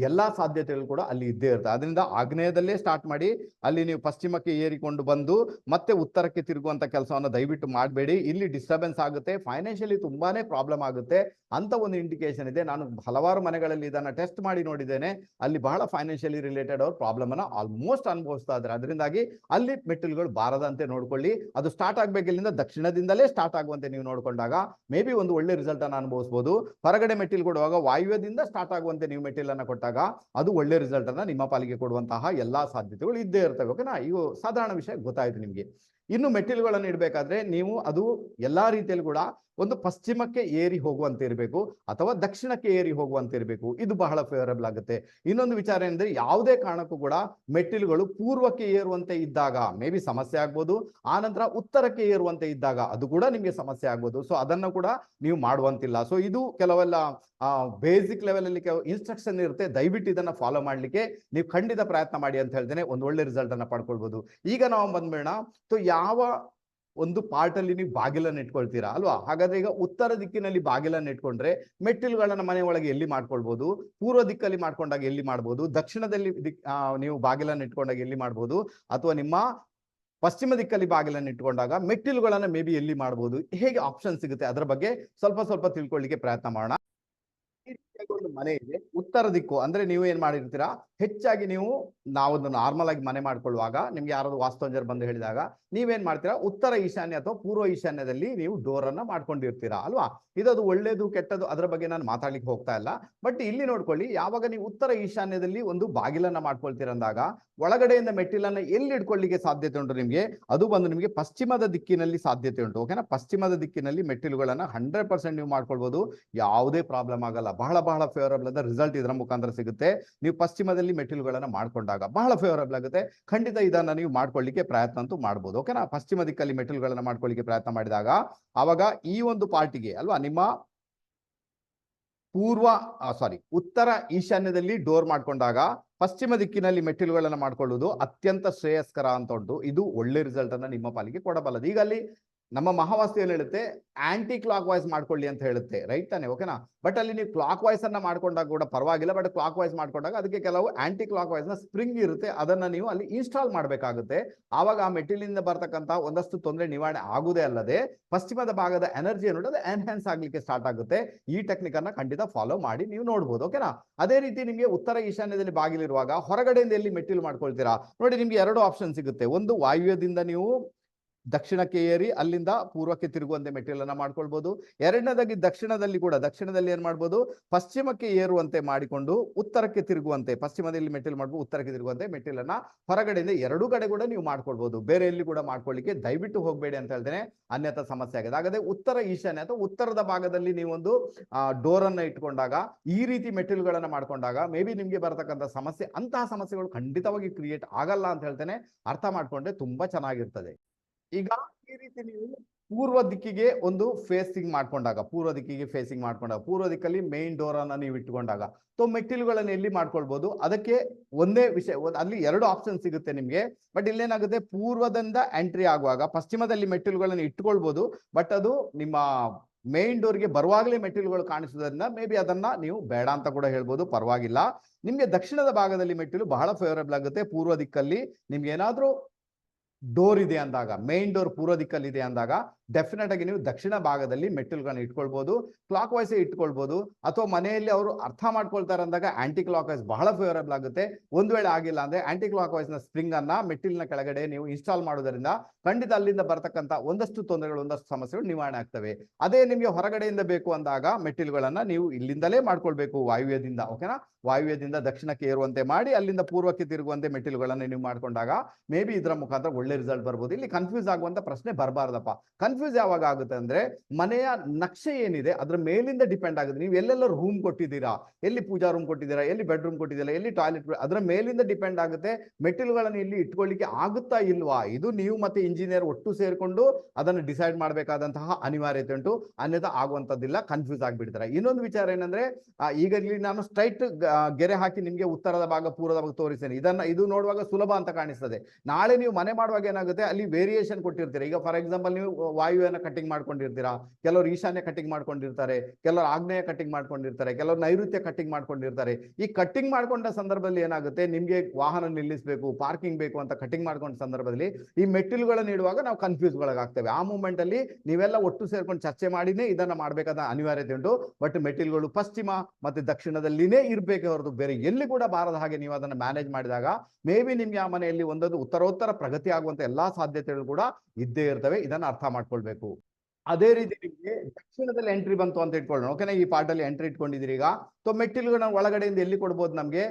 ಎಲ್ಲಾ ಸಾಧ್ಯತೆಗಳು ಕೂಡ ಅಲ್ಲಿ ಇದ್ದೇ ಇರುತ್ತೆ. ಅದರಿಂದ ಆಗ್ನೇಯದಲ್ಲೇ ಸ್ಟಾರ್ಟ್ ಮಾಡಿ, ಅಲ್ಲಿ ನೀವು ಪಶ್ಚಿಮಕ್ಕೆ ಏರಿಕೊಂಡು ಬಂದು, ಮತ್ತೆ ಉತ್ತರಕ್ಕೆ ತಿರುಗುವಂತ ಕೆಲಸವನ್ನು ದಯವಿಟ್ಟು ಮಾಡಬೇಡಿ. ಇಲ್ಲಿ ಡಿಸ್ಟರ್ಬೆನ್ಸ್ ಆಗುತ್ತೆ. ಫೈನಾನ್ಷಿಯಲಿ ತುಂಬಾನೇ ಪ್ರಾಬ್ಲಮ್ ಆಗುತ್ತೆ. ಅಂತ ಒಂದು ಇಂಡಿಕೇಶನ್ ಇದೆ. ನಾನು ಹಲವಾರು ಮನೆಗಳಲ್ಲಿ ಇದನ್ನ ಟೆಸ್ಟ್ ಮಾಡಿ ನೋಡಿದ್ದೇನೆ. ಅಲ್ಲಿ ಬಹಳ ಫೈನಾನ್ಷಿಯಲಿ ರಿಲೇಟೆಡ್ ಅವ್ರ ಪ್ರಾಬ್ಲಮ್ ಅನ್ನ ಆಲ್ಮೋಸ್ಟ್ ಅನುಭವಿಸ್ತಾ ಇದ್ದಾರೆ. ಅದರಿಂದಾಗಿ ಅಲ್ಲಿ ಮೆಟ್ಟಿಲುಗಳು ಬಾರದಂತೆ ನೋಡ್ಕೊಳ್ಳಿ. ಅದು ಸ್ಟಾರ್ಟ್ ಆಗ್ಬೇಕು ಇಲ್ಲಿಂದ ದಕ್ಷಿಣದಿಂದಲೇ ಸ್ಟಾರ್ಟ್ ಆಗುವಂತೆ ನೀವು ನೋಡ್ಕೊಂಡಾಗ ಮೇ ಬಿ ಒಂದು ಒಳ್ಳೆ ರಿಸಲ್ಟ್ ಅನ್ನು ಅನುಭವಿಸಬಹುದು ಹೊರಗಡೆ ಮೆಟ್ಟಿಲು ಕೊಡುವಾಗ ವಾಯುವ್ಯದಿಂದ ಸ್ಟಾರ್ಟ್ ಆಗುವಂತೆ ನೀವು ಮೆಟೀರಿಯಲ್ ಅನ್ನ ಕೊಟ್ಟಾಗ ಅದು ಒಳ್ಳೆ ರಿಸಲ್ಟ್ ಅನ್ನ ನಿಮ್ಮ ಪಾಲಿಗೆ ಕೊಡುವಂತಹ ಎಲ್ಲಾ ಸಾಧ್ಯತೆಗಳು ಇದ್ದೇ ಇರ್ತವೆ. ಓಕೆನಾ ಇವು ಸಾಧಾರಣ ವಿಷಯ ಗೊತ್ತಾಯ್ತು ನಿಮಗೆ. ಇನ್ನು ಮೆಟ್ಟಿಲುಗಳನ್ನು ಇಡಬೇಕಾದ್ರೆ ನೀವು ಅದು ಎಲ್ಲಾ ರೀತಿಯಲ್ಲಿ ಕೂಡ ಒಂದು ಪಶ್ಚಿಮಕ್ಕೆ ಏರಿ ಹೋಗುವಂತೆ ಇರಬೇಕು ಅಥವಾ ದಕ್ಷಿಣಕ್ಕೆ ಏರಿ ಹೋಗುವಂತೆ ಇರಬೇಕು. ಇದು ಬಹಳ ಫೇವರಬಲ್ ಆಗುತ್ತೆ. ಇನ್ನೊಂದು ವಿಚಾರ ಏನಂದ್ರೆ ಯಾವುದೇ ಕಾರಣಕ್ಕೂ ಕೂಡ ಮೆಟ್ಟಿಲುಗಳು ಪೂರ್ವಕ್ಕೆ ಏರುವಂತೆ ಇದ್ದಾಗ ಮೇ ಬಿ ಸಮಸ್ಯೆ ಆಗ್ಬೋದು ಆನಂತರ ಉತ್ತರಕ್ಕೆ ಏರುವಂತೆ ಇದ್ದಾಗ ಅದು ಕೂಡ ನಿಮಗೆ ಸಮಸ್ಯೆ ಆಗ್ಬೋದು. ಸೊ ಅದನ್ನು ಕೂಡ ನೀವು ಮಾಡುವಂತಿಲ್ಲ. ಸೊ ಇದು ಕೆಲವೆಲ್ಲ ಬೇಸಿಕ್ ಲೆವೆಲ್ ಅಲ್ಲಿ ಇನ್ಸ್ಟ್ರಕ್ಷನ್ ಇರುತ್ತೆ. ದಯವಿಟ್ಟು ಇದನ್ನ ಫಾಲೋ ಮಾಡ್ಲಿಕ್ಕೆ ನೀವು ಖಂಡಿತ ಪ್ರಯತ್ನ ಮಾಡಿ ಅಂತ ಹೇಳ್ತೇನೆ. ಒಂದು ಒಳ್ಳೆ ರಿಸಲ್ಟ್ ಅನ್ನ ಪಡ್ಕೊಳ್ಬಹುದು ಈಗ ನಾವು ಬಂದ್ಬೇಡ ಸೊ ಯಾವ ಒಂದು ಪಾರ್ಟಲ್ಲಿ ನೀವು ಬಾಗಿಲನ್ನು ಇಟ್ಕೊಳ್ತೀರಾ? ಅಲ್ವಾ? ಹಾಗಾದ್ರೆ ಈಗ ಉತ್ತರ ದಿಕ್ಕಿನಲ್ಲಿ ಬಾಗಿಲನ್ನು ಇಟ್ಕೊಂಡ್ರೆ ಮೆಟ್ಟಿಲುಗಳನ್ನ ಮನೆ ಒಳಗೆ ಎಲ್ಲಿ ಮಾಡ್ಕೊಳ್ಬಹುದು ಪೂರ್ವ ದಿಕ್ಕಲ್ಲಿ ಮಾಡ್ಕೊಂಡಾಗ ಎಲ್ಲಿ ಮಾಡ್ಬೋದು? ದಕ್ಷಿಣದಲ್ಲಿ ನೀವು ಬಾಗಿಲನ್ನು ಇಟ್ಕೊಂಡಾಗ ಎಲ್ಲಿ ಮಾಡ್ಬೋದು? ಅಥವಾ ನಿಮ್ಮ ಪಶ್ಚಿಮ ದಿಕ್ಕಲ್ಲಿ ಬಾಗಿಲನ್ನು ಇಟ್ಕೊಂಡಾಗ ಮೆಟ್ಟಿಲುಗಳನ್ನ ಮೇ ಬಿ ಎಲ್ಲಿ ಮಾಡ್ಬೋದು? ಹೇಗೆ ಆಪ್ಷನ್ ಸಿಗುತ್ತೆ? ಅದರ ಬಗ್ಗೆ ಸ್ವಲ್ಪ ಸ್ವಲ್ಪ ತಿಳ್ಕೊಳ್ಳಿಕ್ಕೆ ಪ್ರಯತ್ನ ಮಾಡೋಣ. ಒಂದು ಮನೆ ಇದೆ. ಉತ್ತರ ದಿಕ್ಕು ಅಂದ್ರೆ ನೀವು ಏನ್ ಮಾಡಿರ್ತೀರಾ? ಹೆಚ್ಚಾಗಿ ನೀವು ನಾವು ನಾರ್ಮಲ್ ಆಗಿ ಮನೆ ಮಾಡ್ಕೊಳ್ಳುವಾಗ ನಿಮ್ಗೆ ಯಾರಾದ್ರು ವಾಸ್ತವಂಜರ್ ಬಂದು ಹೇಳಿದಾಗ ನೀವೇನ್ ಮಾಡ್ತೀರಾ? ಉತ್ತರ ಈಶಾನ್ಯ ಅಥವಾ ಪೂರ್ವ ಈಶಾನ್ಯದಲ್ಲಿ ನೀವು ಡೋರ್ ಅನ್ನ ಮಾಡ್ಕೊಂಡಿರ್ತೀರಾ ಅಲ್ವಾ? ಇದದು ಒಳ್ಳೇದು ಕೆಟ್ಟದು ಅದರ ಬಗ್ಗೆ ನಾನು ಮಾತಾಡ್ಲಿಕ್ಕೆ ಹೋಗ್ತಾ ಇಲ್ಲ. ಬಟ್ ಇಲ್ಲಿ ನೋಡ್ಕೊಳ್ಳಿ, ಯಾವಾಗ ನೀವು ಉತ್ತರ ಈಶಾನ್ಯದಲ್ಲಿ ಒಂದು ಬಾಗಿಲನ್ನ ಮಾಡ್ಕೊಳ್ತೀರಂದಾಗ ಒಳಗಡೆಯಿಂದ ಮೆಟ್ಟಿಲನ್ನ ಎಲ್ಲಿ ಇಟ್ಕೊಳ್ಳಿಕ್ಕೆ ಸಾಧ್ಯತೆ ಉಂಟು ನಿಮ್ಗೆ? ಅದು ಬಂದು ನಿಮಗೆ ಪಶ್ಚಿಮದ ದಿಕ್ಕಿನಲ್ಲಿ ಸಾಧ್ಯತೆ ಉಂಟು. ಓಕೆನಾ ಪಶ್ಚಿಮದ ದಿಕ್ಕಿನಲ್ಲಿ ಮೆಟ್ಟಿಲುಗಳನ್ನ ಹಂಡ್ರೆಡ್ ಪರ್ಸೆಂಟ್ ನೀವು ಮಾಡ್ಕೊಳ್ಬಹುದು ಯಾವುದೇ ಪ್ರಾಬ್ಲಮ್ ಆಗಲ್ಲ. ಬಹಳ ಬಹಳ ಫೇವರಬಲ್ ಆದ ರಿಸಲ್ಟ್ ಇದರ ಮುಖಾಂತರ ಸಿಗುತ್ತೆ. ನೀವು ಪಶ್ಚಿಮದಲ್ಲಿ ಮೆಟ್ಟಿಲುಗಳನ್ನ ಮಾಡ್ಕೊಂಡಾಗ ಬಹಳ ಫೇವರಬಲ್ ಆಗುತ್ತೆ. ಖಂಡಿತ ಇದನ್ನ ನೀವು ಮಾಡ್ಕೊಳ್ಳಿಕ್ಕೆ ಪ್ರಯತ್ನ ಅಂತೂ ಮಾಡ್ಬೋದು. ಓಕೆನಾ ಪಶ್ಚಿಮ ದಿಕ್ಕಲ್ಲಿ ಮೆಟ್ಟಿಲುಗಳನ್ನ ಮಾಡ್ಕೊಳ್ಳಿಕ್ಕೆ ಪ್ರಯತ್ನ ಮಾಡಿದಾಗ ಆವಾಗ ಈ ಒಂದು ಪಾರ್ಟಿಗೆ ಅಲ್ವಾ ನಿಮ್ಮ ಪೂರ್ವ ಸಾರಿ ಉತ್ತರ ಈಶಾನ್ಯದಲ್ಲಿ ಡೋರ್ ಮಾಡ್ಕೊಂಡಾಗ ಪಶ್ಚಿಮ ದಿಕ್ಕಿನಲ್ಲಿ ಮೆಟ್ಟಿಲುಗಳನ್ನ ಮಾಡ್ಕೊಳ್ಳುವುದು ಅತ್ಯಂತ ಶ್ರೇಯಸ್ಕರ ಅಂತ ಉಂಟು ಇದು ಒಳ್ಳೆ ರಿಸಲ್ಟ್ ಅನ್ನ ನಿಮ್ಮ ಪಾಲಿಗೆ ಕೊಡಬಲ್ಲದು. ಈಗ ಅಲ್ಲಿ ನಮ್ಮ ಮಹಾವಾಸ್ತು ಏನ್ ಹೇಳುತ್ತೆ ಆಂಟಿ ಕ್ಲಾಕ್ ವೈಸ್ ಮಾಡ್ಕೊಳ್ಳಿ ಅಂತ ಹೇಳುತ್ತೆ. ರೈಟ್ ತಾನೆ? ಓಕೆನಾ ಬಟ್ ಅಲ್ಲಿ ನೀವು ಕ್ಲಾಕ್ ವೈಸ್ ಅನ್ನ ಮಾಡ್ಕೊಂಡಾಗ ಕೂಡ ಪರವಾಗಿಲ್ಲ ಬಟ್ ಕ್ಲಾಕ್ ವೈಸ್ ಮಾಡ್ಕೊಂಡಾಗ ಅದಕ್ಕೆ ಕೆಲವು ಆಂಟಿ ಕ್ಲಾಕ್ ವೈಸ್ನ ಸ್ಪ್ರಿಂಗ್ ಇರುತ್ತೆ. ಅದನ್ನ ನೀವು ಅಲ್ಲಿ ಇನ್ಸ್ಟಾಲ್ ಮಾಡಬೇಕಾಗುತ್ತೆ. ಆವಾಗ ಆ ಮೆಟೀರಿಯಲ್ ಬರ್ತಕ್ಕಂತ ಒಂದಷ್ಟು ತೊಂದರೆ ನಿವಾರಣೆ ಆಗುದೇ ಅಲ್ಲದೆ, ಪಶ್ಚಿಮದ ಭಾಗದ ಎನರ್ಜಿ ಅನ್ನೋದು ಅದು ಎನ್ಹ್ಯಾನ್ಸ್ ಆಗ್ಲಿಕ್ಕೆ ಸ್ಟಾರ್ಟ್ ಆಗುತ್ತೆ. ಈ ಟೆಕ್ನಿಕ್ ಅನ್ನ ಖಂಡಿತ ಫಾಲೋ ಮಾಡಿ ನೀವು ನೋಡ್ಬೋದು. ಓಕೆನಾ ಅದೇ ರೀತಿ ನಿಮಗೆ ಉತ್ತರ ಈಶಾನ್ಯದಲ್ಲಿ ಬಾಗಿಲಿರುವಾಗ ಹೊರಗಡೆಯಿಂದ ಎಲ್ಲಿ ಮೆಟ್ಟಿಲು ಮಾಡ್ಕೊಳ್ತೀರಾ? ನೋಡಿ ನಿಮ್ಗೆ ಎರಡು ಆಪ್ಷನ್ ಸಿಗುತ್ತೆ. ಒಂದು ವಾಯುವ್ಯದಿಂದ ನೀವು ದಕ್ಷಿಣಕ್ಕೆ ಏರಿ ಅಲ್ಲಿಂದ ಪೂರ್ವಕ್ಕೆ ತಿರುಗುವಂತೆ ಮೆಟ್ಟಿಲನ್ನ ಮಾಡ್ಕೊಳ್ಬಹುದು ಎರಡನೇದಾಗಿ ದಕ್ಷಿಣದಲ್ಲಿ ಕೂಡ, ದಕ್ಷಿಣದಲ್ಲಿ ಏನ್ ಮಾಡ್ಬೋದು? ಪಶ್ಚಿಮಕ್ಕೆ ಏರುವಂತೆ ಮಾಡಿಕೊಂಡು ಉತ್ತರಕ್ಕೆ ತಿರುಗುವಂತೆ, ಪಶ್ಚಿಮದಲ್ಲಿ ಮೆಟೀರಿಯಲ್ ಮಾಡ್ಬೋದು, ಉತ್ತರಕ್ಕೆ ತಿರುಗುವಂತೆ ಮೆಟ್ಟಿಲನ್ನ ಹೊರಗಡೆಯಿಂದ ಎರಡೂ ಕಡೆ ಕೂಡ ನೀವು ಮಾಡ್ಕೊಳ್ಬಹುದು ಬೇರೆ ಎಲ್ಲಿ ಕೂಡ ಮಾಡ್ಕೊಳ್ಳಿಕ್ಕೆ ದಯವಿಟ್ಟು ಹೋಗಬೇಡಿ ಅಂತ ಹೇಳ್ತೇನೆ. ಅನ್ಯಥ ಸಮಸ್ಯೆ ಆಗಿದೆ. ಹಾಗಾದ್ರೆ ಉತ್ತರ ಈಶಾನ್ಯ ಅಥವಾ ಉತ್ತರದ ಭಾಗದಲ್ಲಿ ನೀವೊಂದು ಡೋರ್ ಅನ್ನ ಇಟ್ಕೊಂಡಾಗ, ಈ ರೀತಿ ಮೆಟ್ಟಿಲುಗಳನ್ನ ಮಾಡ್ಕೊಂಡಾಗ ಮೇ ಬಿ ನಿಮ್ಗೆ ಬರತಕ್ಕಂತ ಸಮಸ್ಯೆ, ಅಂತಹ ಸಮಸ್ಯೆಗಳು ಖಂಡಿತವಾಗಿ ಕ್ರಿಯೇಟ್ ಆಗಲ್ಲ ಅಂತ ಹೇಳ್ತೇನೆ. ಅರ್ಥ ಮಾಡ್ಕೊಂಡ್ರೆ ತುಂಬಾ ಚೆನ್ನಾಗಿರ್ತದೆ. ಈಗ ಈ ರೀತಿ ನೀವು ಪೂರ್ವ ದಿಕ್ಕಿಗೆ ಒಂದು ಫೇಸಿಂಗ್ ಮಾಡ್ಕೊಂಡಾಗ, ಪೂರ್ವ ದಿಕ್ಕಿಗೆ ಫೇಸಿಂಗ್ ಮಾಡ್ಕೊಂಡಾಗ, ಪೂರ್ವ ದಿಕ್ಕಲ್ಲಿ ಮೇನ್ ಡೋರ್ ಅನ್ನ ನೀವು ಇಟ್ಕೊಂಡಾಗ ಸೊ ಮೆಟ್ಟಿಲುಗಳನ್ನ ಎಲ್ಲಿ ಮಾಡ್ಕೊಳ್ಬಹುದು ಅದಕ್ಕೆ ಒಂದೇ ವಿಷಯ ಅಲ್ಲಿ ಎರಡು ಆಪ್ಷನ್ ಸಿಗುತ್ತೆ ನಿಮ್ಗೆ. ಬಟ್ ಇಲ್ಲೇನಾಗುತ್ತೆ? ಪೂರ್ವದಿಂದ ಎಂಟ್ರಿ ಆಗುವಾಗ, ಪಶ್ಚಿಮದಲ್ಲಿ ಮೆಟ್ಟಿಲುಗಳನ್ನ ಇಟ್ಕೊಳ್ಬಹುದು ಬಟ್ ಅದು ನಿಮ್ಮ ಮೇನ್ ಡೋರ್ಗೆ ಬರುವಾಗಲೇ ಮೆಟ್ಟಿಲುಗಳು ಕಾಣಿಸುವುದರಿಂದ ಮೇ ಬಿ ಅದನ್ನ ನೀವು ಬೇಡ ಅಂತ ಕೂಡ ಹೇಳ್ಬೋದು, ಪರವಾಗಿಲ್ಲ. ನಿಮ್ಗೆ ದಕ್ಷಿಣದ ಭಾಗದಲ್ಲಿ ಮೆಟ್ಟಿಲು ಬಹಳ ಫೇವರಬಲ್ ಆಗುತ್ತೆ. ಪೂರ್ವ ದಿಕ್ಕಲ್ಲಿ ನಿಮ್ಗೆ ಏನಾದ್ರೂ ಡೋರ್ ಇದೆ ಅಂದಾಗ ಮೇನ್ ಡೋರ್ ಪೂರ್ವ ದಿಕ್ಕಲ್ಲಿ ಇದೆ ಅಂದಾಗ ಡೆಫಿನೆಟ್ ಆಗಿ ನೀವು ದಕ್ಷಿಣ ಭಾಗದಲ್ಲಿ ಮೆಟ್ಟಿಲುಗಳನ್ನ ಇಟ್ಕೊಳ್ಬಹುದು ಕ್ಲಾಕ್ ವೈಸ್ ಇಟ್ಕೊಳ್ಬಹುದು ಅಥವಾ ಮನೆಯಲ್ಲಿ ಅವರು ಅರ್ಥ ಮಾಡ್ಕೊಳ್ತಾರೆ ಅಂದಾಗ ಆಂಟಿ ಕ್ಲಾಕ್ ವೈಸ್ ಬಹಳ ಫೇವರಬಲ್ ಆಗುತ್ತೆ. ಒಂದು ವೇಳೆ ಆಗಿಲ್ಲ ಅಂದ್ರೆ ಆಂಟಿ ಕ್ಲಾಕ್ ವೈಸ್ನ ಸ್ಪ್ರಿಂಗ್ ಅನ್ನ ಮೆಟ್ಟಿಲಿನ ಕೆಳಗಡೆ ನೀವು ಇನ್ಸ್ಟಾಲ್ ಮಾಡೋದರಿಂದ ಖಂಡಿತ ಅಲ್ಲಿಂದ ಬರ್ತಕ್ಕಂತ ಒಂದಷ್ಟು ತೊಂದರೆಗಳು, ಒಂದಷ್ಟು ಸಮಸ್ಯೆಗಳು ನಿವಾರಣೆ ಆಗ್ತವೆ. ಅದೇ ನಿಮಗೆ ಹೊರಗಡೆಯಿಂದ ಬೇಕು ಅಂದಾಗ ಮೆಟ್ಟಿಲುಗಳನ್ನ ನೀವು ಇಲ್ಲಿಂದಲೇ ಮಾಡ್ಕೊಳ್ಬೇಕು ವಾಯುವ್ಯದಿಂದ ಓಕೆನಾ ವಾಯುವ್ಯದಿಂದ ದಕ್ಷಿಣಕ್ಕೆ ಏರುವಂತೆ ಮಾಡಿ ಅಲ್ಲಿಂದ ಪೂರ್ವಕ್ಕೆ ತಿರುಗುವಂತೆ ಮೆಟ್ಟಿಲುಗಳನ್ನ ನೀವು ಮಾಡ್ಕೊಂಡಾಗ ಮೇ ಬಿ ಇದರ ಮುಖಾಂತರ ಒಳ್ಳೆ ರಿಸಲ್ಟ್ ಬರ್ಬೋದು. ಇಲ್ಲಿ ಕನ್ಫ್ಯೂಸ್ ಆಗುವಂತ ಪ್ರಶ್ನೆ ಬರಬಾರ್ದಪ್ಪ. ಯಾವಾಗ ಆಗುತ್ತೆ ಅಂದ್ರೆ ಮನೆಯ ನಕ್ಷೆ ಏನಿದೆ ಅದ್ರ ಮೇಲಿಂದ ಡಿಪೆಂಡ್ ಆಗುತ್ತೆ. ನೀವು ಎಲ್ಲೆಲ್ಲ ರೂಮ್ ಕೊಟ್ಟಿದ್ದೀರಾ? ಎಲ್ಲಿ ಪೂಜಾ ರೂಮ್ ಕೊಟ್ಟಿದ್ದೀರಾ? ಎಲ್ಲಿ ಬೆಡ್ರೂಮ್ ಕೊಟ್ಟಿದ್ದೀರಾ? ಎಲ್ಲಿ ಟಾಯ್ಲೆಟ್ ಅದರ ಮೇಲಿಂದ ಡಿಪೆಂಡ್ ಆಗುತ್ತೆ ಮೆಟ್ಟಿಲುಗಳನ್ನು ಇಲ್ಲಿ ಇಟ್ಕೊಳ್ಳಿಕ್ಕೆ ಆಗುತ್ತಾ ಇಲ್ವಾ? ಇದು ನೀವು ಮತ್ತೆ ಇಂಜಿನಿಯರ್ ಒಟ್ಟು ಸೇರಿಕೊಂಡು ಅದನ್ನು ಡಿಸೈಡ್ ಮಾಡಬೇಕಾದಂತಹ ಅನಿವಾರ್ಯತೆ ಉಂಟು. ಅನ್ಯತಾ ಆಗುವಂತದ್ದಿಲ್ಲ ಕನ್ಫ್ಯೂಸ್ ಆಗಿಬಿಡ್ತಾರೆ. ಇನ್ನೊಂದು ವಿಚಾರ ಏನಂದ್ರೆ ಈಗ ಇಲ್ಲಿ ನಾನು ಸ್ಟ್ರೈಟ್ ಗೆರೆ ಹಾಕಿ ನಿಮ್ಗೆ ಉತ್ತರದ ಭಾಗ, ಪೂರ್ವದ ಭಾಗ ತೋರಿಸ್ತೇನೆ. ಇದನ್ನ, ಇದು ನೋಡುವಾಗ ಸುಲಭ ಅಂತ ಕಾಣಿಸ್ತದೆ. ನಾಳೆ ನೀವು ಮನೆ ಮಾಡುವಾಗ ಏನಾಗುತ್ತೆ? ಅಲ್ಲಿ ವೇರಿಯೇಷನ್ ಕೊಟ್ಟಿರ್ತೀರಾ. ಈಗ ಫಾರ್ ಎಕ್ಸಾಂಪಲ್ ನೀವು ವಾಯುವ್ಯನ ಕಟಿಂಗ್ ಮಾಡ್ಕೊಂಡಿರ್ತೀರಾ? ಕೆಲವರು ಈಶಾನ್ಯ ಕಟ್ಟಿಂಗ್ ಮಾಡ್ಕೊಂಡಿರ್ತಾರೆ, ಕೆಲವರು ಆಗ್ನೇಯ ಕಟಿಂಗ್ ಮಾಡ್ಕೊಂಡಿರ್ತಾರೆ, ಕೆಲವರು ನೈಋತ್ಯ ಕಟಿಂಗ್ ಮಾಡ್ಕೊಂಡಿರ್ತಾರೆ. ಈ ಕಟಿಂಗ್ ಮಾಡ್ಕೊಂಡ ಸಂದರ್ಭದಲ್ಲಿ ಏನಾಗುತ್ತೆ? ನಿಮ್ಗೆ ವಾಹನ ನಿಲ್ಲಿಸಬೇಕು ಪಾರ್ಕಿಂಗ್ ಬೇಕು ಅಂತ ಕಟಿಂಗ್ ಮಾಡ್ಕೊಂಡ ಸಂದರ್ಭದಲ್ಲಿ ಈ ಮೆಟ್ಟಿಲುಗಳನ್ನು ಇಡುವಾಗ ನಾವು ಕನ್ಫ್ಯೂಸ್ ಒಳಗಾಗ್ತೇವೆ ಆ ಮೂಮೆಂಟ್ ಅಲ್ಲಿ ನೀವೆಲ್ಲ ಒಟ್ಟು ಸೇರ್ಕೊಂಡು ಚರ್ಚೆ ಮಾಡಿನೇ ಇದನ್ನ ಮಾಡಬೇಕಾದ ಅನಿವಾರ್ಯತೆ ಉಂಟು. ಬಟ್ ಮೆಟ್ಟಿಲುಗಳು ಪಶ್ಚಿಮ ಮತ್ತೆ ದಕ್ಷಿಣದಲ್ಲಿನೇ ಇರಬೇಕೆ ಹೊರತು ಬೇರೆ ಎಲ್ಲಿ ಕೂಡ ಬಾರದ ಹಾಗೆ ನೀವು ಅದನ್ನ ಮ್ಯಾನೇಜ್ ಮಾಡಿದಾಗ ಮೇ ಬಿ ನಿಮ್ಗೆ ಆ ಮನೆಯಲ್ಲಿ ಒಂದೊಂದು ಉತ್ತರೋತ್ತರ ಪ್ರಗತಿ ಆಗುವಂತ ಎಲ್ಲಾ ಸಾಧ್ಯತೆಗಳು ಕೂಡ ಇದ್ದೇ ಇರ್ತವೆ. ಇದನ್ನ ಅರ್ಥ ಮಾಡ್ಕೊಳ್ಬೇಕು ಅದೇ ರೀತಿ ನಿಮಗೆ ದಕ್ಷಿಣದಲ್ಲಿ ಎಂಟ್ರಿ ಬಂತು ಅಂತ ಇಟ್ಕೊಳ್ಳೋಣ. ಓಕೆನಾ ಈ ಪಾರ್ಟ್ ಅಲ್ಲಿ ಎಂಟ್ರಿ ಇಟ್ಕೊಂಡಿದ್ದೀರಿ ಈಗ. ಸೊ ಮೆಟ್ಟಿಲುಗಳನ್ನ ಒಳಗಡೆಯಿಂದ ಎಲ್ಲಿ ಕೊಡ್ಬೋದು ನಮಗೆ?